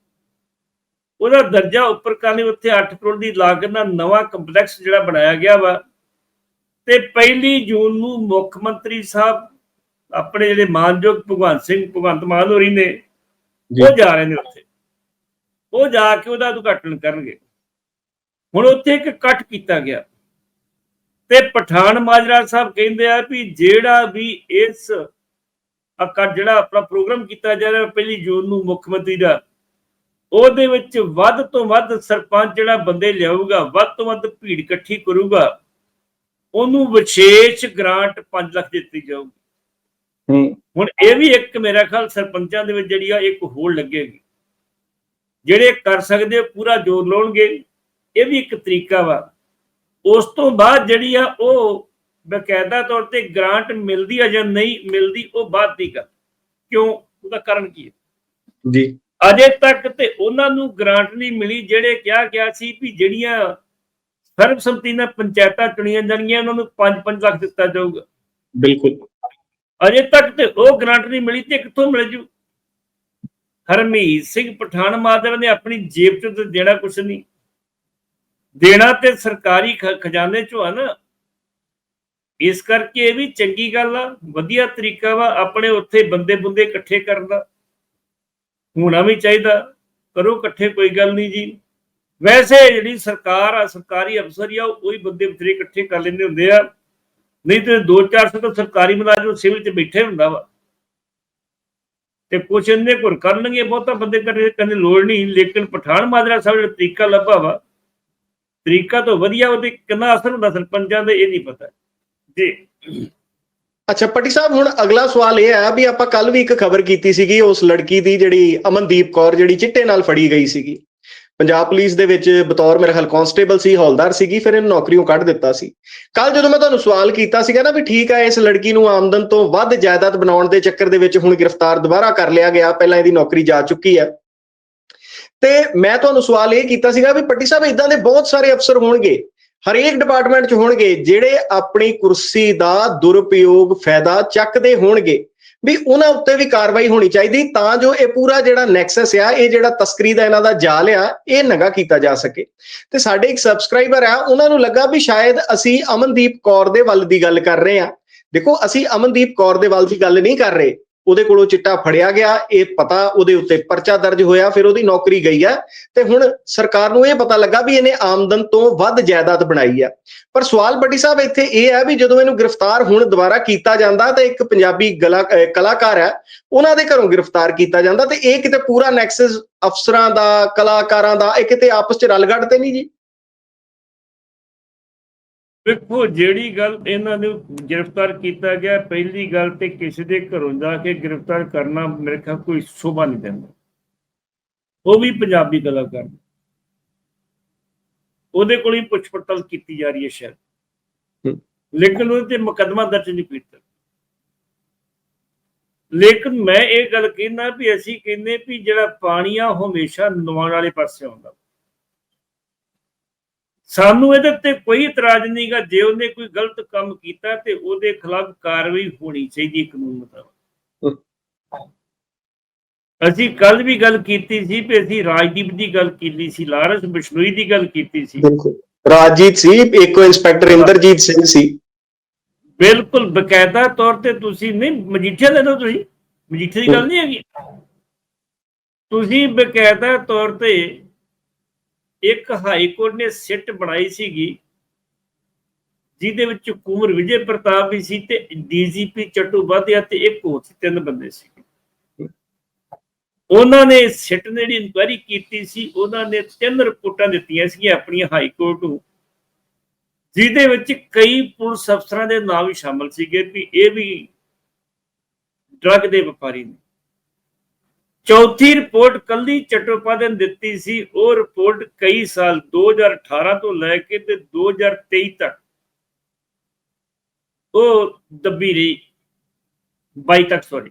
ਉਹਦਾ ਦਰਜਾ ਉੱਪਰ ਕਰਨੇ ਉੱਥੇ 8 ਕਰੋੜ ਦੀ ਲਾਗਤ ਨਾਲ ਨਵਾਂ ਕੰਪਲੈਕਸ ਜਿਹੜਾ ਬਣਾਇਆ ਗਿਆ ਵਾ। ਤੇ ਪਹਿਲੀ ਜੂਨ ਨੂੰ ਮੁੱਖ ਮੰਤਰੀ ਸਾਹਿਬ ਆਪਣੇ ਜਿਹੜੇ ਮਾਨਯੋਗ ਭਗਵੰਤ ਸਿੰਘ ਭਗਵੰਤ ਮਾਨ ਹੋਰੀ ਨੇ। ਉਹ ਜਾ ਰਹੇ ਨੇ ਉੱਥੇ। ਉਹ ਜਾ ਕੇ ਉਹਦਾ ਉਦਘਾਟਨ ਕਰਨਗੇ। ਹੁਣ ਉੱਥੇ ਇੱਕ ਇਕੱਠ ਕੀਤਾ ਗਿਆ। ਤੇ ਪਠਾਨ ਮਾਜਰਾ ਸਾਹਿਬ ਕਹਿੰਦੇ ਆ ਵੀ ਜਿਹੜਾ ਵੀ ਇਸ ਅਕਾ ਜਿਹੜਾ ਆਪਣਾ ਪ੍ਰੋਗਰਾਮ ਕੀਤਾ ਜਾ ਰਿਹਾ ਪਹਿਲੀ ਜੂਨ ਨੂੰ ਮੁੱਖ ਮੰਤਰੀ ਦਾ ਉਹਦੇ ਵਿੱਚ ਵੱਧ ਤੋਂ ਵੱਧ ਸਰਪੰਚ ਜਿਹੜਾ ਬੰਦੇ ਲਿਆਊਗਾ ਵੱਧ ਤੋਂ ਵੱਧ ਭੀੜ ਇਕੱਠੀ ਕਰੂਗਾ ਉਹਨੂੰ ਵਿਸ਼ੇਸ਼ ਗ੍ਰਾਂਟ 5 ਲੱਖ ਦਿੱਤੀ ਜਾਊਗੀ। ਹੁਣ ਇਹ ਵੀ ਇੱਕ ਮੇਰਾ ਖਿਆਲ ਸਰਪੰਚਾਂ ਦੇ ਵਿੱਚ ਜਿਹੜੀ ਆ ਇੱਕ ਹੋੜ ਲੱਗੇਗੀ। ਜਿਹੜੇ ਕਰ ਸਕਦੇ ਪੂਰਾ ਜ਼ੋਰ ਲਾਉਣਗੇ। ਇਹ ਵੀ ਇੱਕ ਤਰੀਕਾ ਵਾ। ਉਸ ਤੋਂ ਬਾਅਦ ਜਿਹੜੀ ਆ ਉਹ ਬਕਾਇਦਾ ਤੌਰ ਤੇ ਗ੍ਰਾਂਟ ਮਿਲਦੀ ਆ ਜਾਂ ਨਹੀਂ ਮਿਲਦੀ ਉਹ ਬਾਅਦ ਦੀ ਗੱਲ। ਕਿਉਂ? ਉਹਦਾ ਕਾਰਨ ਕੀ ਹੈ? ਜੀ। ਅਜੇ ਤੱਕ ਤੇ ਉਹਨਾਂ ਨੂੰ ਗ੍ਰਾਂਟ ਨਹੀਂ ਮਿਲੀ ਜਿਹੜੇ ਕਿਹਾ ਗਿਆ ਸੀ ਵੀ ਜਿਹੜੀਆਂ ਸਰਬਸੰਮਤੀ ਨਾਲ ਪੰਚਾਇਤਾਂ ਚੁਣੀਆਂ ਜਾਣਗੀਆਂ ਉਹਨਾਂ ਨੂੰ 5-5 ਲੱਖ ਦਿੱਤਾ ਜਾਊਗਾ। ਬਿਲਕੁਲ। ਅਜੇ ਤੱਕ ਤੇ ਉਹ ਗ੍ਰਾਂਟ ਨਹੀਂ ਮਿਲੀ ਤੇ ਕਿੱਥੋਂ ਮਿਲ ਜੂ? ਹਰਮੀਤ ਸਿੰਘ ਪਠਾਨ ਮਾਜਰਾ ਨੇ ਆਪਣੀ ਜੇਬ ਚੋਂ ਤੇ ਦੇਣਾ ਕੁਛ ਨਹੀਂ। ਦੇਣਾ ਤੇ ਸਰਕਾਰੀ ਖਜ਼ਾਨੇ ਚੋਂ ਆ ਨਾ। ਇਸ ਕਰਕੇ ਇਹ ਵੀ ਚੰਗੀ ਗੱਲ ਆ, ਵਧੀਆ ਤਰੀਕਾ ਵਾ ਆਪਣੇ ਉੱਥੇ ਬੰਦੇ ਬੁੰਦੇ ਇਕੱਠੇ ਕਰਨ ਦਾ। ਹੋਣਾ ਵੀ ਚਾਹੀਦਾ, ਕਰੋ ਇਕੱਠੇ ਕੋਈ ਗੱਲ ਨਹੀਂ ਜੀ। ਵੈਸੇ ਜਿਹੜੀ ਸਰਕਾਰ ਆ, ਸਰਕਾਰੀ ਅਫਸਰ ਆ, ਉਹ ਹੀ ਬੰਦੇ ਬਥੇਰੇ ਇਕੱਠੇ ਕਰ ਲੈਂਦੇ ਹੁੰਦੇ ਆ। ਨਹੀਂ ਤੇ 2-400 ਤਾਂ ਸਰਕਾਰੀ ਮੁਲਾਜ਼ਮ ਸਿਵਲ 'ਚ ਬੈਠੇ ਹੁੰਦਾ ਵਾ। ਤੇ ਕੁਛ ਇੰਨੇ ਘੁਰ ਕਰਨਗੇ, ਬਹੁਤਾ ਬੰਦੇ ਕਰੇ, ਕਹਿੰਦੇ ਲੋੜ ਨਹੀਂ, ਲੇਕਿਨ ਪਠਾਨ ਮਾਜਰਾ ਸਾਹਿਬ ਜਿਹੜਾ ਤਰੀਕਾ ਲੱਭਾ ਵਾ, ਤਰੀਕਾ ਤਾਂ ਵਧੀਆ ਉਹਦੇ ਕਿੰਨਾ ਅਸਰ ਹੁੰਦਾ ਸਰਪੰਚਾਂ ਦੇ ਇਹ ਨਹੀਂ ਪਤਾ। ਜੀ। ਅੱਛਾ, ਪੱਟੀ ਸਾਹਿਬ, ਹੁਣ ਅਗਲਾ ਸਵਾਲ ਇਹ ਹੈ ਵੀ ਆਪਾਂ ਕੱਲ ਵੀ ਇੱਕ ਖਬਰ ਕੀਤੀ ਸੀਗੀ, ਉਸ ਲੜਕੀ ਦੀ ਜਿਹੜੀ ਅਮਨਦੀਪ ਕੌਰ, ਜਿਹੜੀ ਚਿੱਟੇ ਨਾਲ ਫੜੀ ਗਈ ਸੀਗੀ। ਪੰਜਾਬ ਪੁਲਿਸ ਦੇ ਵਿੱਚ ਬਤੌਰ ਮੇਰੇ ਖਿਆਲ ਕਾਂਸਟੇਬਲ ਸੀ, ਹੌਲਦਾਰ ਸੀਗੀ, ਫਿਰ ਇਹਨੂੰ ਨੌਕਰੀੋਂ ਕੱਢ ਦਿੱਤਾ ਸੀ। ਕੱਲ ਜਦੋਂ ਮੈਂ ਤੁਹਾਨੂੰ ਸਵਾਲ ਕੀਤਾ ਸੀਗਾ ਨਾ ਵੀ ਠੀਕ ਹੈ ਇਸ ਲੜਕੀ ਨੂੰ ਆਮਦਨ ਤੋਂ ਵੱਧ ਜਾਇਦਾਦ ਬਣਾਉਣ ਦੇ ਚੱਕਰ ਦੇ ਵਿੱਚ ਹੁਣ ਗ੍ਰਿਫਤਾਰ ਦੁਬਾਰਾ ਕਰ ਲਿਆ ਗਿਆ, ਪਹਿਲਾਂ ਇਹਦੀ ਨੌਕਰੀ ਜਾ ਚੁੱਕੀ ਹੈ। ਤੇ ਮੈਂ ਤੁਹਾਨੂੰ ਸਵਾਲ ਇਹ ਕੀਤਾ ਸੀਗਾ ਵੀ ਪੱਟੀ ਸਾਹਿਬ, ਇਦਾਂ ਦੇ ਬਹੁਤ ਸਾਰੇ ਅਫਸਰ ਹੋਣਗੇ, ਹਰੇਕ ਡਿਪਾਰਟਮੈਂਟ 'ਚ ਹੋਣਗੇ, ਜਿਹੜੇ ਆਪਣੀ ਕੁਰਸੀ ਦਾ ਦੁਰਉਪਯੋਗ ਫਾਇਦਾ ਚੱਕਦੇ ਹੋਣਗੇ। ਵੀ ਉਹਨਾਂ ਉੱਤੇ ਵੀ ਕਾਰਵਾਈ ਹੋਣੀ ਚਾਹੀਦੀ ਤਾਂ ਜੋ ਇਹ ਪੂਰਾ ਜਿਹੜਾ ਨੈਕਸਸ ਆ, ਇਹ ਜਿਹੜਾ ਤਸਕਰੀ ਦਾ ਇਹਨਾਂ ਦਾ ਜਾਲ ਆ, ਇਹ ਨਗਾ ਕੀਤਾ ਜਾ ਸਕੇ। ਤੇ ਸਾਡੇ ਇੱਕ ਸਬਸਕ੍ਰਾਈਬਰ ਆ, ਉਹਨਾਂ ਨੂੰ ਲੱਗਾ ਵੀ ਸ਼ਾਇਦ ਅਸੀਂ ਅਮਨਦੀਪ ਕੌਰ ਦੇ ਵੱਲ ਦੀ ਗੱਲ ਕਰ ਰਹੇ ਆ। ਦੇਖੋ, ਅਸੀਂ ਅਮਨਦੀਪ ਕੌਰ ਦੇ ਵੱਲ ਦੀ ਗੱਲ ਨਹੀਂ ਕਰ ਰਹੇ। ਉਹਦੇ ਕੋਲੋਂ ਚਿੱਟਾ ਫੜਿਆ ਗਿਆ, ਇਹ ਪਤਾ ਉਹਦੇ ਉੱਤੇ ਪਰਚਾ ਦਰਜ ਹੋਇਆ, ਫਿਰ ਉਹਦੀ ਨੌਕਰੀ ਗਈ ਹੈ। ਤੇ ਹੁਣ ਸਰਕਾਰ ਨੂੰ ਇਹ ਪਤਾ ਲੱਗਾ ਵੀ ਇਹਨੇ ਆਮਦਨ ਤੋਂ ਵੱਧ ਜਾਇਦਾਦ ਬਣਾਈ ਹੈ। ਪਰ ਸਵਾਲ ਬੱਡੀ ਸਾਹਿਬ ਇੱਥੇ ਇਹ ਹੈ ਵੀ ਜਦੋਂ ਇਹਨੂੰ ਗ੍ਰਿਫਤਾਰ ਹੁਣ ਦੁਬਾਰਾ ਕੀਤਾ ਜਾਂਦਾ, ਤਾਂ ਇੱਕ ਪੰਜਾਬੀ ਗਲਾ ਕਲਾਕਾਰ ਹੈ, ਉਹਨਾਂ ਦੇ ਘਰੋਂ ਗ੍ਰਿਫਤਾਰ ਕੀਤਾ ਜਾਂਦਾ, ਤੇ ਇਹ ਕਿਤੇ ਪੂਰਾ ਨੈਕਸਸ ਅਫਸਰਾਂ ਦਾ, ਕਲਾਕਾਰਾਂ ਦਾ, ਇਹ ਕਿਤੇ ਆਪਸ ਚ ਰਲਗੜ ਤੇ ਨਹੀਂ ਜੀ? ਵੇਖੋ ਜਿਹੜੀ ਗੱਲ ਇਹਨਾਂ ਨੂੰ ਗ੍ਰਿਫਤਾਰ ਕੀਤਾ ਗਿਆ ਪਹਿਲੀ ਗੱਲ ਤੇ ਕਿਸੇ ਦੇ ਘਰੋਂ ਜਾ ਕੇ ਗ੍ਰਿਫਤਾਰ ਕਰਨਾ ਮੇਰੇ ਖਿਆਲ ਕੋਈ ਸ਼ੋਭਾ ਨਹੀਂ ਦਿੰਦਾ। ਉਹ ਵੀ ਪੰਜਾਬੀ ਕਲਾਕਾਰ ਉਹਦੇ ਕੋਲ ਹੀ ਪੁੱਛ ਪੜਤਾਲ ਕੀਤੀ ਜਾ ਰਹੀ ਹੈ ਸ਼ਾਇਦ। ਲੇਕਿਨ ਉਹਦੇ ਤੇ ਮੁਕੱਦਮਾ ਦਰਜ ਨਹੀਂ ਕੀਤਾ। ਲੇਕਿਨ ਮੈਂ ਇਹ ਗੱਲ ਕਹਿਣਾ ਵੀ ਅਸੀਂ ਕਹਿੰਦੇ ਵੀ ਜਿਹੜਾ ਪਾਣੀ ਆ ਹਮੇਸ਼ਾ ਨਵਾਉਣ ਵਾਲੇ ਪਾਸੇ ਆਉਂਦਾ। ਸਾਨੂੰ ਇਹਦੇ ਤੇ ਕੋਈ ਇਤਰਾਜ਼ ਨਹੀਂਗਾ ਜੇ ਉਹਨੇ ਕੋਈ ਗਲਤ ਕੰਮ ਕੀਤਾ ਤੇ ਉਹਦੇ ਖਿਲਾਫ ਕਾਰਵਾਈ ਹੋਣੀ ਚਾਹੀਦੀ ਕਾਨੂੰਨ ਮੁਤਾਬਕ। ਅਸੀਂ ਕੱਲ ਵੀ ਗੱਲ ਕੀਤੀ ਸੀ ਕਿ ਅਸੀਂ ਰਾਜਦੀਪ ਦੀ ਗੱਲ ਕੀਤੀ ਸੀ ਲਾਰੈਂਸ ਬਿਸ਼ਨੋਈ ਦੀ ਗੱਲ ਕੀਤੀ ਸੀ। ਬਿਲਕੁਲ। ਰਾਜਜੀਤ ਸੀ ਇੱਕੋ ਇੰਸਪੈਕਟਰ ਇੰਦਰਜੀਤ ਸਿੰਘ ਸੀ। ਬਿਲਕੁਲ ਬਕਾਇਦਾ ਤੌਰ ਤੇ ਤੁਸੀਂ ਨਹੀਂ ਮਜੀਠੀਆ ਲੈ ਲਓ ਤੁਸੀਂ। ਮਜੀਠੇ ਦੀ ਗੱਲ ਨਹੀਂ ਹੈਗੀ। ਤੁਸੀਂ ਬਕਾਇਦਾ ਤੌਰ ਤੇ ਇੱਕ ਹਾਈ ਕੋਰਟ ਨੇ ਸਿੱਟ ਬਣਾਈ ਸੀਗੀ, ਜਿਹਦੇ ਵਿੱਚ ਕੁਮਰ ਵਿਜੇ ਪ੍ਰਤਾਪ ਵੀ ਸੀ ਤੇ ਡੀਜੀਪੀ ਚੱਟੂ ਵਾਧਿਆ ਤੇ ਇੱਕ ਹੋਰ ਸੀ, ਤਿੰਨ ਬੰਦੇ ਸੀ। ਉਹਨਾਂ ਨੇ ਸਿੱਟ ਨੇ ਜਿਹੜੀ ਇਨਕੁਆਇਰੀ ਕੀਤੀ ਸੀ, ਉਹਨਾਂ ਨੇ ਤਿੰਨ ਰਿਪੋਰਟਾਂ ਦਿੱਤੀਆਂ ਸੀਗੀਆਂ ਆਪਣੀਆਂ ਹਾਈ ਕੋਰਟ ਨੂੰ, ਜਿਹਦੇ ਵਿੱਚ ਕਈ ਪੁਲਿਸ ਅਫਸਰਾਂ ਦੇ ਨਾਮ ਵੀ ਸ਼ਾਮਲ ਸੀਗੇ ਵੀ ਇਹ ਵੀ ਡਰੱਗ ਦੇ ਵਪਾਰੀ ਨੇ। ਚੌਥੀ ਰਿਪੋਰਟ ਕੱਲੀ ਚਟੋਪਾਧਿਆਏ ਨੇ ਦਿੱਤੀ ਸੀ। ਉਹ ਰਿਪੋਰਟ ਕਈ ਸਾਲ 2018 ਤੋਂ ਲੈ ਕੇ ਤੇ 2023 ਤੱਕ ਉਹ ਦੱਬੀ ਰਹੀ। 22 ਤੱਕ ਸੌਰੀ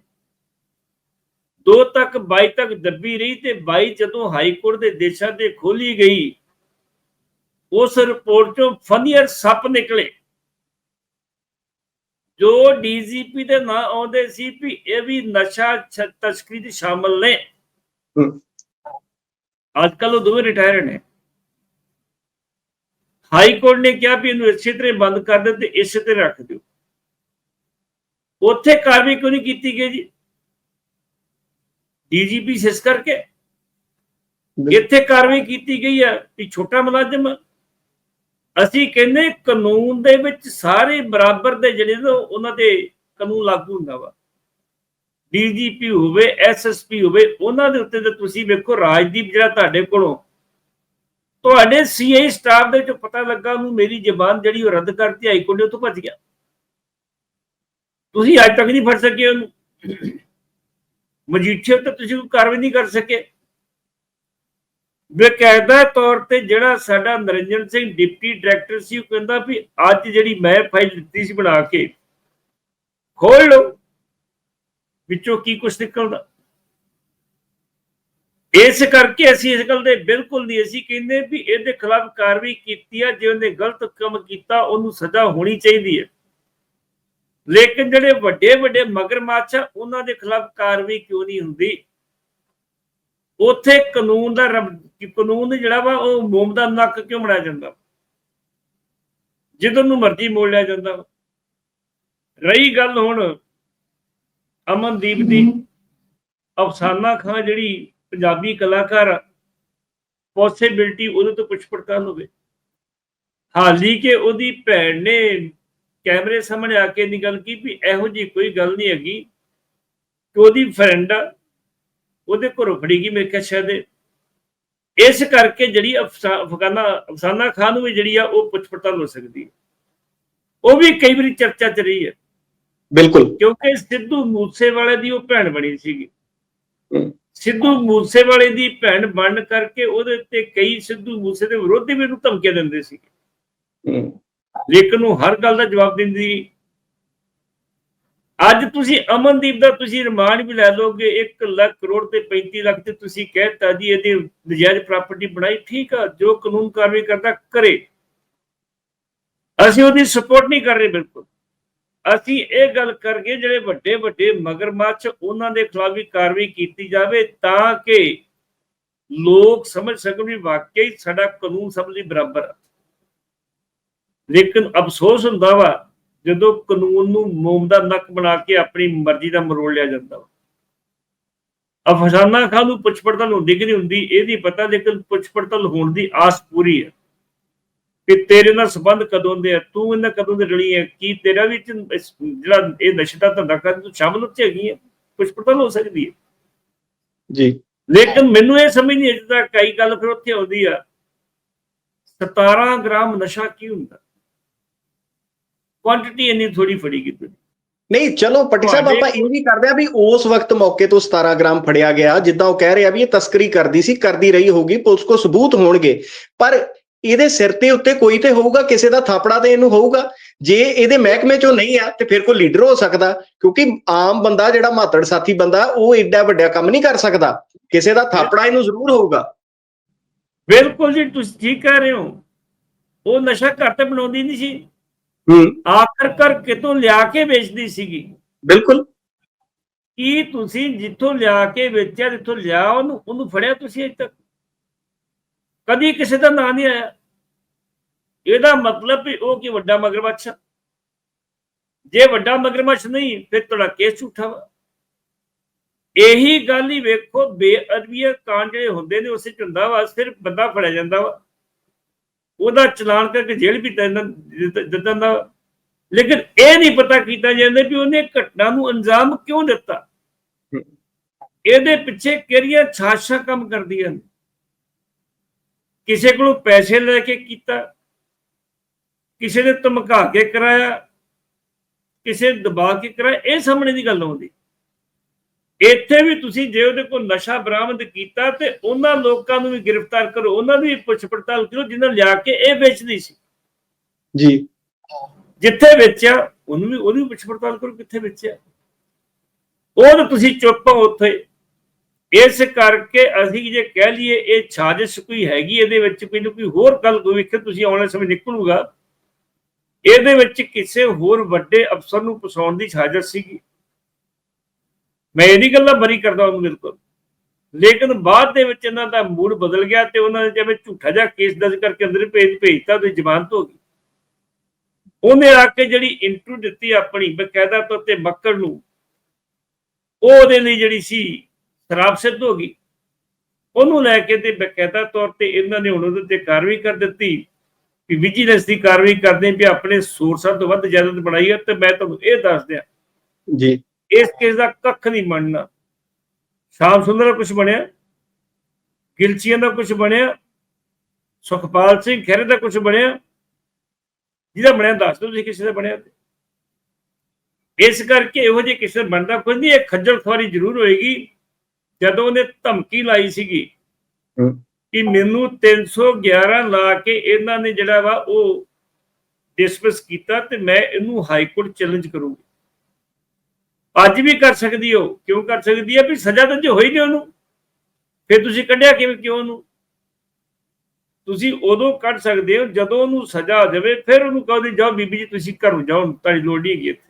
ਦੋ ਤੱਕ 22 ਤੱਕ ਦੱਬੀ ਰਹੀ ਤੇ 22 ਜਦੋਂ ਹਾਈ ਕੋਰਟ ਦੇ ਦੇਸ਼ਾਂ ਤੇ ਖੋਲੀ ਗਈ, ਉਸ ਰਿਪੋਰਟ ਚੋਂ ਫਨੀਅਰ ਸੱਪ ਨਿਕਲੇ। ਜੋ ਡੀਜੀਪੀ ਦੇ ਨਾਂ ਆਉਂਦੇ ਸੀ ਵੀ ਇਹ ਵੀ ਨਸ਼ਾ ਤਸਕਰੀ ਦੇ ਸ਼ਾਮਲ ਨੇ। ਅੱਜ ਕੱਲ ਉਹ ਦੋਵੇਂ ਰਿਟਾਇਰ ਨੇ। ਹਾਈ ਕੋਰਟ ਨੇ ਕਿਹਾ ਵੀ ਇਹਨੂੰ ਇਸੇ ਤਰ੍ਹਾਂ ਬੰਦ ਕਰ ਦਿਓ ਤੇ ਇਸੇ ਤੇ ਰੱਖ ਦਿਓ। ਉੱਥੇ ਕਾਰਵਾਈ ਕਿਉਂ ਨਹੀਂ ਕੀਤੀ ਗਈ ਜੀ? ਡੀਜੀਪੀ ਸਿਸ ਕਰਕੇ। ਇੱਥੇ ਕਾਰਵਾਈ ਕੀਤੀ ਗਈ ਹੈ ਵੀ ਛੋਟਾ ਮੁਲਾਜ਼ਮ ਅਸੀਂ ਕਹਿੰਦੇ ਕਾਨੂੰਨ ਦੇ ਵਿੱਚ ਸਾਰੇ ਬਰਾਬਰ ਦੇ ਜਿਹੜੇ ਨੇ ਉਹਨਾਂ ਤੇ ਕਾਨੂੰਨ ਲਾਗੂ ਹੁੰਦਾ ਵਾ। ਡੀਜੀਪੀ ਹੋਵੇ ਐਸਐਸਪੀ ਹੋਵੇ, ਉਹਨਾਂ ਦੇ ਉੱਤੇ ਤੇ ਤੁਸੀਂ ਵੇਖੋ ਰਾਜਦੀਪ ਜਿਹੜਾ ਤੁਹਾਡੇ ਕੋਲੋਂ, ਤੁਹਾਡੇ ਸੀਆਈ ਸਟਾਫ ਦੇ ਵਿੱਚ ਪਤਾ ਲੱਗਾ ਉਹਨੂੰ ਮੇਰੀ ਜ਼ਬਾਨ ਜਿਹੜੀ ਉਹ ਰੱਦ ਕਰਤੀ, ਹਾਈ ਕੋਰਟ ਨੇ ਉੱਥੋਂ ਭੱਜ ਗਿਆ। ਤੁਸੀਂ ਅੱਜ ਤੱਕ ਨਹੀਂ ਫੜ ਸਕੇ ਉਹਨੂੰ। ਮਜੀਠੀਆ ਤੇ ਤੁਸੀਂ ਕੋਈ ਕਾਰਵਾਈ ਨਹੀਂ ਕਰ ਸਕੇ। ਬਕਾਇਦਾ ਤੌਰ ਤੇ ਜਿਹੜਾ ਸਾਡਾ ਨਰਿੰਦਰ ਸਿੰਘ ਡਿਪਟੀ ਡਾਇਰੈਕਟਰ ਸੀ, ਉਹ ਕਹਿੰਦਾ ਵੀ ਅੱਜ ਜਿਹੜੀ ਮੈਂ ਫਾਈਲ ਦਿੱਤੀ ਸੀ ਬਣਾ ਕੇ ਖੋਲ ਲਓ। ਵਿੱਚੋਂ ਕੀ ਕੁਝ ਨਿਕਲਦਾ? ਇਸ ਕਰਕੇ ਅਸੀਂ ਇਸ ਗੱਲ ਦੇ ਬਿਲਕੁਲ ਨਹੀਂ, ਅਸੀਂ ਕਹਿੰਦੇ ਵੀ ਇਹਦੇ ਖਿਲਾਫ ਕਾਰਵਾਈ ਕੀਤੀ ਆ, ਜੇ ਉਹਨੇ ਗਲਤ ਕੰਮ ਕੀਤਾ, ਉਹਨੂੰ ਸਜ਼ਾ ਹੋਣੀ ਚਾਹੀਦੀ ਹੈ। ਲੇਕਿਨ ਜਿਹੜੇ ਵੱਡੇ ਵੱਡੇ ਮਗਰਮੱਛ ਆ, ਉਹਨਾਂ ਦੇ ਖਿਲਾਫ ਕਾਰਵਾਈ ਕਿਉਂ ਨਹੀਂ ਹੁੰਦੀ? ਉਥੇ ਕਾਨੂੰਨ ਦਾ ਕਾਨੂੰਨ ਜਿਹੜਾ ਵਾ, ਉਹ ਮੋਮ ਦਾ ਨੱਕ ਕਿਉਂ ਬਣਾਇਆ ਜਾਂਦਾ? ਜਿੱਦੋਂ ਨੂੰ ਮਰਜ਼ੀ ਮੋੜ ਲਿਆ ਜਾਂਦਾ ਰਹੀ ਗੱਲ ਹੁਣ ਅਮਨਦੀਪ ਦੀ, ਅਫਸਾਨਾ ਖਾਂ ਜਿਹੜੀ ਪੰਜਾਬੀ ਕਲਾਕਾਰ ਪੋਸਿਬਿਲਟੀ ਉਹਦੇ ਤੋਂ ਪੁੱਛ ਪੜਤਾਲ ਹੋਵੇ। ਹਾਲੀ ਕਿ ਉਹਦੀ ਭੈਣ ਨੇ ਕੈਮਰੇ ਸਾਹਮਣੇ ਆ ਕੇ ਨਹੀਂ ਗੱਲ ਕੀ ਵੀ ਇਹੋ ਜੀ ਕੋਈ ਗੱਲ ਨਹੀਂ ਹੈਗੀ ਕਿ ਉਹਦੀ ਫਰੈਂਡ ਉਹਦੇ ਘਰੋਂ ਫੜੀ ਗਈ ਮੇਰੇ ਖਿਆਲ ਸ਼ਾਇਦ। ਇਸ ਕਰਕੇ ਜਿਹੜੀ ਅਫਗਾਨਾ ਅਫਸਾਨਾ ਖਾਨ ਨੂੰ ਵੀ ਜਿਹੜੀ ਆ ਉਹ ਪੁੱਛ ਪੜਤਾਲ ਹੋ ਸਕਦੀ ਹੈ ਉਹ ਵੀ ਕਈ ਵਾਰੀ ਚਰਚਾ ਚ ਰਹੀ ਹੈ ਬਿਲਕੁਲ ਕਿਉਂਕਿ ਸਿੱਧੂ ਮੂਸੇਵਾਲੇ ਦੀ ਉਹ ਭੈਣ ਬਣੀ ਸੀਗੀ। ਸਿੱਧੂ ਮੂਸੇਵਾਲੇ ਦੀ ਭੈਣ ਬਣ ਕਰਕੇ ਉਹਦੇ ਉੱਤੇ ਕਈ ਸਿੱਧੂ ਮੂਸੇ ਦੇ ਵਿਰੋਧੀ ਵੀ ਉਹਨੂੰ ਧਮਕੀਆਂ ਦਿੰਦੇ ਸੀ ਲੇਕਿਨ ਉਹ ਹਰ ਗੱਲ ਦਾ ਜਵਾਬ ਦਿੰਦੀ। ਅੱਜ ਤੁਸੀਂ ਅਮਨਦੀਪ ਦਾ ਤੁਸੀਂ ਰਿਮਾਂਡ ਵੀ ਲੈ ਲੋਗੇ 1 ਲੱਖ ਕਰੋੜ ਤੇ 35 ਲੱਖ ਤੇ ਤੁਸੀਂ ਕਹਿਤਾ ਜੀ, ਇਹਦੀ ਨਜਾਇਜ਼ ਪ੍ਰਾਪਰਟੀ ਬਣਾਈ, ਠੀਕ ਆ, ਜੋ ਕਾਨੂੰਨ ਕਾਰਵਾਈ ਕਰਦਾ, ਕਰੇ। ਅਸੀਂ ਉਹਦੀ ਸਪੋਰਟ ਨਹੀਂ ਕਰ ਰਹੇ, ਬਿਲਕੁਲ। ਅਸੀਂ ਇਹ ਗੱਲ ਕਰਕੇ ਜਿਹੜੇ ਵੱਡੇ ਵੱਡੇ ਮਗਰਮੱਛ ਉਹਨਾਂ ਦੇ ਖਿਲਾਫ ਵੀ ਕਾਰਵਾਈ ਕੀਤੀ ਜਾਵੇ ਤਾਂ ਕਿ ਲੋਕ ਸਮਝ ਸਕਣ ਵੀ ਵਾਕਈ ਸਾਡਾ ਕਾਨੂੰਨ ਸਭ ਲਈ ਬਰਾਬਰ ਹੈ ਲੇਕਿਨ ਅਫਸੋਸ ਹੁੰਦਾ ਵਾ ਜਦੋਂ ਕਾਨੂੰਨ ਨੂੰ ਮੋਮ ਦਾ ਨੱਕ ਬਣਾ ਕੇ ਆਪਣੀ ਮਰਜ਼ੀ ਦਾ ਮਰੋੜ ਲਿਆ ਜਾਂਦਾ ਵਾ। ਅਫਸਾਨਾ ਖਾਨ ਨੂੰ ਪੁੱਛ ਪੜਤਾਲ ਹੁੰਦੀ ਕਿ ਨਹੀਂ ਹੁੰਦੀ ਇਹ ਨਹੀਂ ਪਤਾ ਲੇਕਿਨ ਪੁੱਛ ਪੜਤਾਲ ਹੋਣ ਦੀ ਆਸ ਪੂਰੀ ਹੈ ਕਿ ਤੇਰੇ ਨਾਲ ਸੰਬੰਧ ਕਦੋਂ ਦੇ ਆ ਤੂੰ ਇਹਨਾਂ ਕਦੋਂ ਦੇ ਰਲੀ ਹੈ ਕੀ ਤੇਰਾ ਵੀ ਜਿਹੜਾ ਇਹ ਨਸ਼ੇ ਦਾ ਧੰਦਾ ਕਰ ਤੂੰ ਸ਼ਾਮਲ ਉੱਥੇ ਹੈਗੀ ਹੈ? ਪੁੱਛ ਪੜਤਾਲ ਹੋ ਸਕਦੀ ਹੈ। ਜੀ। ਲੇਕਿਨ ਮੈਨੂੰ ਇਹ ਸਮਝ ਨਹੀਂ ਆਉਂਦਾ ਕਈ ਗੱਲ ਫਿਰ ਉੱਥੇ ਆਉਂਦੀ ਆ 17 ਗ੍ਰਾਮ ਨਸ਼ਾ ਕੀ ਹੁੰਦਾ? ਕੁਆਂਟੀਟੀ ਇੰਨੀ ਥੋੜੀ ਫੜੀ ਗਈ ਤੁਸੀਂ ਨਹੀਂ ਚਲੋ ਪੱਟੀ ਸਾਹਿਬ ਆਪਾਂ ਇਹ ਵੀ ਕਰਦੇ ਆ ਵੀ ਉਸ ਵਕਤ ਮੌਕੇ ਤੋਂ 17 ਗ੍ਰਾਮ ਫੜਿਆ ਗਿਆ ਜਿੱਦਾਂ ਉਹ ਕਹਿ ਰਿਹਾ ਵੀ ਇਹ ਤਸਕਰੀ ਕਰਦੀ ਸੀ ਕਰਦੀ ਰਹੀ ਹੋਗੀ ਪੁਲਿਸ ਕੋ ਸਬੂਤ ਹੋਣਗੇ। ਪਰ ਇਹਦੇ ਸਿਰ ਤੇ ਉੱਤੇ ਕੋਈ ਤੇ ਹੋਊਗਾ ਕਿਸੇ ਦਾ ਥਾਪੜਾ ਤੇ ਇਹਨੂੰ ਹੋਊਗਾ। ਜੇ ਇਹਦੇ ਮਹਿਕਮੇ ਚੋਂ ਨਹੀਂ ਆ ਤੇ ਫਿਰ ਕੋਈ ਲੀਡਰ ਹੋ ਸਕਦਾ ਕਿਉਂਕਿ ਆਮ ਬੰਦਾ ਜਿਹੜਾ ਮਾਤੜ ਸਾਥੀ ਬੰਦਾ ਉਹ ਏਡਾ ਵੱਡਾ ਕੰਮ ਨਹੀਂ ਕਰ ਸਕਦਾ। ਕਿਸੇ ਦਾ ਥਾਪੜਾ ਇਹਨੂੰ ਜ਼ਰੂਰ ਹੋਊਗਾ। ਬਿਲਕੁਲ ਜੀ ਤੁਸੀਂ ਠੀਕ ਕਹਿ ਰਹੇ ਹੋ। ਉਹ ਨਸ਼ਾ ਘਰ ਤੇ ਬਣਾਉਂਦੀ ਨਹੀਂ ਸੀ। ਹੂੰ। ਆਖਰਕਾਰ ਕਿਤੋਂ ਲਿਆ ਕੇ ਵੇਚਦੀ ਸੀਗੀ? ਬਿਲਕੁਲ। ਕੀ ਤੁਸੀਂ ਜਿੱਥੋਂ ਲਿਆ ਕੇ ਵੇਚਿਆ ਜਿੱਥੋਂ ਲਿਆ ਉਹਨੂੰ ਉਹਨੂੰ ਫੜਿਆ ਤੁਸੀਂ ਅਜੇ ਤੱਕ? ਕਦੀ ਕਿਸੇ ਦਾ ਨਾਂ ਨਹੀਂ ਆਇਆ। ਇਹਦਾ ਮਤਲਬ ਵੀ ਉਹ ਕੀ ਵੱਡਾ ਮਗਰਮੱਛ। ਜੇ ਵੱਡਾ ਮਗਰਮੱਛ ਨਹੀਂ ਫਿਰ ਤੁਹਾਡਾ ਕੇਸ ਝੂਠਾ ਵਾ। ਇਹੀ ਗੱਲ ਹੀ ਵੇਖੋ ਬੇਅਦਬੀਏ ਕਾਂਡ ਜਿਹੜੇ ਹੁੰਦੇ ਨੇ ਉਸੇ ਚ ਹੁੰਦਾ ਵਾ ਸਿਰਫ ਬੰਦਾ ਫੜਿਆ ਜਾਂਦਾ ਵਾ। ਉਹਦਾ ਚਲਾਨ ਕਰਕੇ ਜੇਲ੍ਹ ਵੀ ਦਿੱਤਾ ਦਾ ਲੇਕਿਨ ਇਹ ਨਹੀਂ ਪਤਾ ਕੀਤਾ ਜਾਂਦਾ ਵੀ ਉਹਨੇ ਘਟਨਾ ਨੂੰ ਅੰਜਾਮ ਕਿਉਂ ਦਿੱਤਾ। ਇਹਦੇ ਪਿੱਛੇ ਕਿਹੜੀਆਂ ਛਾਸ਼ਾਂ ਕੰਮ ਕਰਦੀਆਂ ਨੇ? ਕਿਸੇ ਕੋਲੋਂ ਪੈਸੇ ਲੈ ਕੇ ਕੀਤਾ ਕਿਸੇ ਨੇ ਧਮਕਾ ਕੇ ਕਰਾਇਆ ਕਿਸੇ ਦਬਾ ਕੇ ਕਰਾਇਆ ਇਹ ਸਾਹਮਣੇ ਦੀ ਗੱਲ ਆਉਂਦੀ। ਇੱਥੇ ਵੀ ਤੁਸੀਂ ਜੇ ਉਹਦੇ ਕੋਲ ਨਸ਼ਾ ਬਰਾਮਦ ਕੀਤਾ ਤੇ ਉਹਨਾਂ ਲੋਕਾਂ ਨੂੰ ਵੀ ਗ੍ਰਿਫਤਾਰ ਕਰੋ ਉਹਨਾਂ ਦੀ ਵੀ ਪੁੱਛ ਪੜਤਾਲ ਕਰੋ ਜਿਨ੍ਹਾਂ ਲਿਆ ਕੇ ਇਹ ਵੇਚਦੀ ਸੀ। ਜੀ। ਜਿੱਥੇ ਵੇਚਿਆ ਉਹਨੂੰ ਵੀ ਉਹਦੀ ਪੁੱਛ ਪੜਤਾਲ ਕਰੋ ਕਿੱਥੇ ਵੇਚਿਆ। ਉਹ ਤਾਂ ਤੁਸੀਂ ਚੁੱਪ ਹੋ ਉੱਥੇ। ਇਸ ਕਰਕੇ ਅਸੀਂ ਜੇ ਕਹਿ ਲਈਏ ਇਹ ਸਾਜ਼ਿਸ਼ ਕੋਈ ਹੈਗੀ ਇਹਦੇ ਵਿੱਚ ਕੋਈ ਨਾ ਕੋਈ ਹੋਰ ਗੱਲ ਕੋਈ ਵੇਖੇ ਤੁਸੀਂ ਆਉਣ ਸਮੇਂ ਨਿਕਲੂਗਾ। ਇਹਦੇ ਵਿੱਚ ਕਿਸੇ ਹੋਰ ਵੱਡੇ ਅਫਸਰ ਨੂੰ ਫਸਾਉਣ ਦੀ ਸਾਜ਼ਿਸ਼ ਸੀਗੀ। ਮੈਂ ਇਹਦੀ ਗੱਲਾਂ ਬਰੀ ਕਰਦਾ ਉਹਨੂੰ ਬਿਲਕੁਲ ਲੇਕਿਨ ਬਾਅਦ ਦੇ ਵਿੱਚ ਇਹਨਾਂ ਦਾ ਮੂਡ ਬਦਲ ਗਿਆ ਤੇ ਉਹਨਾਂ ਨੇ ਜਿਵੇਂ ਝੂਠਾ ਜਿਹਾ ਕੇਸ ਦਰਜ ਕਰਕੇ ਅੰਦਰ ਭੇਜ ਭੇਜਤਾ ਤੇ ਜ਼ਮਾਨਤ ਹੋ ਗਈ। ਉਹਨੇ ਆ ਕੇ ਜਿਹੜੀ ਇੰਟਰਵਿਊ ਦਿੱਤੀ ਆਪਣੀ ਬਕਾਇਦਾ ਤੌਰ ਤੇ ਮੱਕੜ ਨੂੰ, ਉਹ ਉਹਦੇ ਲਈ ਜਿਹੜੀ ਸੀ ਸ਼ਰਾਬ ਸਿੱਧ ਹੋ ਗਈ। ਉਹਨੂੰ ਲੈ ਕੇ ਤੇ ਬਕਾਇਦਾ ਤੌਰ ਤੇ ਇਹਨਾਂ ਨੇ ਹੁਣ ਉਹਦੇ ਤੇ ਕਾਰਵਾਈ ਕਰ ਦਿੱਤੀ ਕਿ ਵਿਜੀਲੈਂਸ ਦੀ ਕਾਰਵਾਈ ਕਰਦੇ ਵੀ ਆਪਣੇ ਸੋਰਸਾਂ ਤੋਂ ਵੱਧ ਜਾਇਦਾਦ ਬਣਾਈ ਹੈ ਤੇ ਮੈਂ ਤੁਹਾਨੂੰ ਇਹ ਦੱਸ ਦਿਆਂ। ਜੀ। ਇਸ ਕੇਸ ਦਾ ਕੱਖ ਨਹੀਂ ਮੰਨਣਾ ਸ਼ਾਮ ਸੁੰਦਰ ਦਾ ਕੁਝ ਬਣਿਆ। ਗਿਲਚੀਆਂ ਦਾ ਕੁਝ ਬਣਿਆ। ਸੁਖਪਾਲ ਸਿੰਘ ਖਹਿਰੇ ਦਾ ਕੁਝ ਬਣਿਆ। ਜਿਹਦਾ ਬਣਿਆ ਦੱਸ ਦਿਓ ਤੁਸੀਂ ਕਿਸੇ ਦਾ ਬਣਿਆ। ਇਸ ਕਰਕੇ ਇਹੋ ਜਿਹੇ ਕਿਸੇ ਬਣਦਾ ਕੁਝ ਨਹੀਂ ਇਹ ਖੱਜਲ ਖੁਆਰੀ ਜ਼ਰੂਰ ਹੋਏਗੀ। ਜਦੋਂ ਉਹਨੇ ਧਮਕੀ ਲਾਈ ਸੀਗੀ। ਕਿ ਮੈਨੂੰ 311 ਲਾ ਕੇ ਇਹਨਾਂ ਨੇ ਜਿਹੜਾ ਵਾ ਉਹ ਡਿਸਮਿਸ ਕੀਤਾ ਤੇ ਮੈਂ ਇਹਨੂੰ ਹਾਈ ਕੋਰਟ ਚੈਲੰਜ ਕਰੂੰਗੀ। ਅੱਜ ਵੀ ਕਰ ਸਕਦੀ ਹੋ, ਕਿਉਂ ਕਰ ਸਕਦੀ ਹੈ? ਵੀ ਸਜ਼ਾ ਤਾਂ ਜੇ ਹੋਈ ਨਹੀਂ ਉਹਨੂੰ, ਫਿਰ ਤੁਸੀਂ ਕੱਢਿਆ ਕਿਵੇਂ, ਕਿਉਂ ਉਹਨੂੰ? ਤੁਸੀਂ ਉਦੋਂ ਕੱਢ ਸਕਦੇ ਹੋ, ਜਦੋਂ ਉਹਨੂੰ ਸਜ਼ਾ ਆ ਫਿਰ ਉਹਨੂੰ ਕਹੋ ਜਾਓ ਬੀਬੀ ਜੀ, ਤੁਸੀਂ ਘਰੋਂ ਜਾਓ ਤੁਹਾਡੀ ਲੋੜ ਨਹੀਂ ਹੈਗੀ ਇੱਥੇ।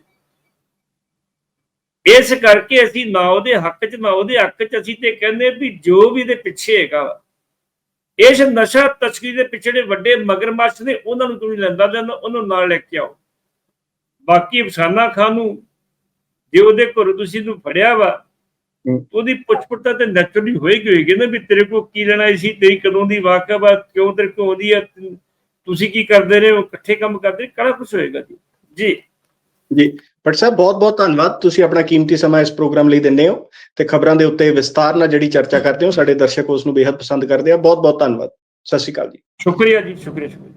ਇਸ ਕਰਕੇ ਅਸੀਂ ਨਾ ਉਹਦੇ ਹੱਕ 'ਚ, ਨਾ ਉਹਦੇ ਹੱਕ 'ਚ ਅਸੀਂ ਤੇ ਕਹਿੰਦੇ ਵੀ ਜੋ ਵੀ ਇਹਦੇ ਪਿੱਛੇ ਹੈਗਾ ਇਸ ਨਸ਼ਾ ਤਸਕਰੀ ਦੇ ਪਿਛੜੇ ਜਿਹੜੇ ਵੱਡੇ ਮਗਰਮੱਛ ਨੇ, ਉਹਨਾਂ ਨੂੰ ਤੁਸੀਂ ਲੈਂਦਾ ਲੈਂਦਾ ਉਹਨੂੰ ਨਾਲ ਲੈ ਕੇ ਆਓ। ਬਾਕੀ ਅਫਸਾਨਾ ਖਾਨ ਨੂੰ ਜੇ ਉਹਦੇ ਘਰੋਂ ਤੁਸੀਂ ਨੂੰ ਫੜਿਆ ਵਾ। ਉਹਦੀ ਪੁੱਛਪੜਤਾ ਤੇ ਨੈਚੁਰਲੀ ਹੋਏਗੀ ਹੋਏਗੀ ਨਾ ਵੀ ਤੇਰੇ ਕੋਲ ਕੀ ਲੈਣਾ ਸੀ ਤੇਰੀ ਕਦੋਂ ਦੀ ਵਾਕਿਆ ਵਾ ਕਿਉਂ ਤੇਰੇ ਕੋਲ ਆਉਂਦੀ ਆ ਤੁਸੀਂ ਕੀ ਕਰਦੇ ਰਹੇ ਹੋ ਇਕੱਠੇ ਕੰਮ ਕਰਦੇ ਕਿਹੜਾ ਕੁਝ ਹੋਏਗਾ ਜੀ? ਜੀ। ਜੀ ਭੱਟ ਸਾਹਿਬ ਬਹੁਤ ਬਹੁਤ ਧੰਨਵਾਦ ਤੁਸੀਂ ਆਪਣਾ ਕੀਮਤੀ ਸਮਾਂ ਇਸ ਪ੍ਰੋਗਰਾਮ ਲਈ ਦਿੰਦੇ ਹੋ ਤੇ ਖਬਰਾਂ ਦੇ ਉੱਤੇ ਵਿਸਤਾਰ ਨਾਲ ਜਿਹੜੀ ਚਰਚਾ ਕਰਦੇ ਹੋ ਸਾਡੇ ਦਰਸ਼ਕ ਉਸ ਨੂੰ ਬੇहद ਪਸੰਦ ਕਰਦੇ ਆ ਬਹੁਤ ਬਹੁਤ ਧੰਨਵਾਦ ਸਤਿ ਸ਼੍ਰੀ ਅਕਾਲ ਜੀ। ਸ਼ੁਕਰੀਆ ਜੀ ਸ਼ੁਕਰੀਆ ਸ਼ੁਕਰੀਆ।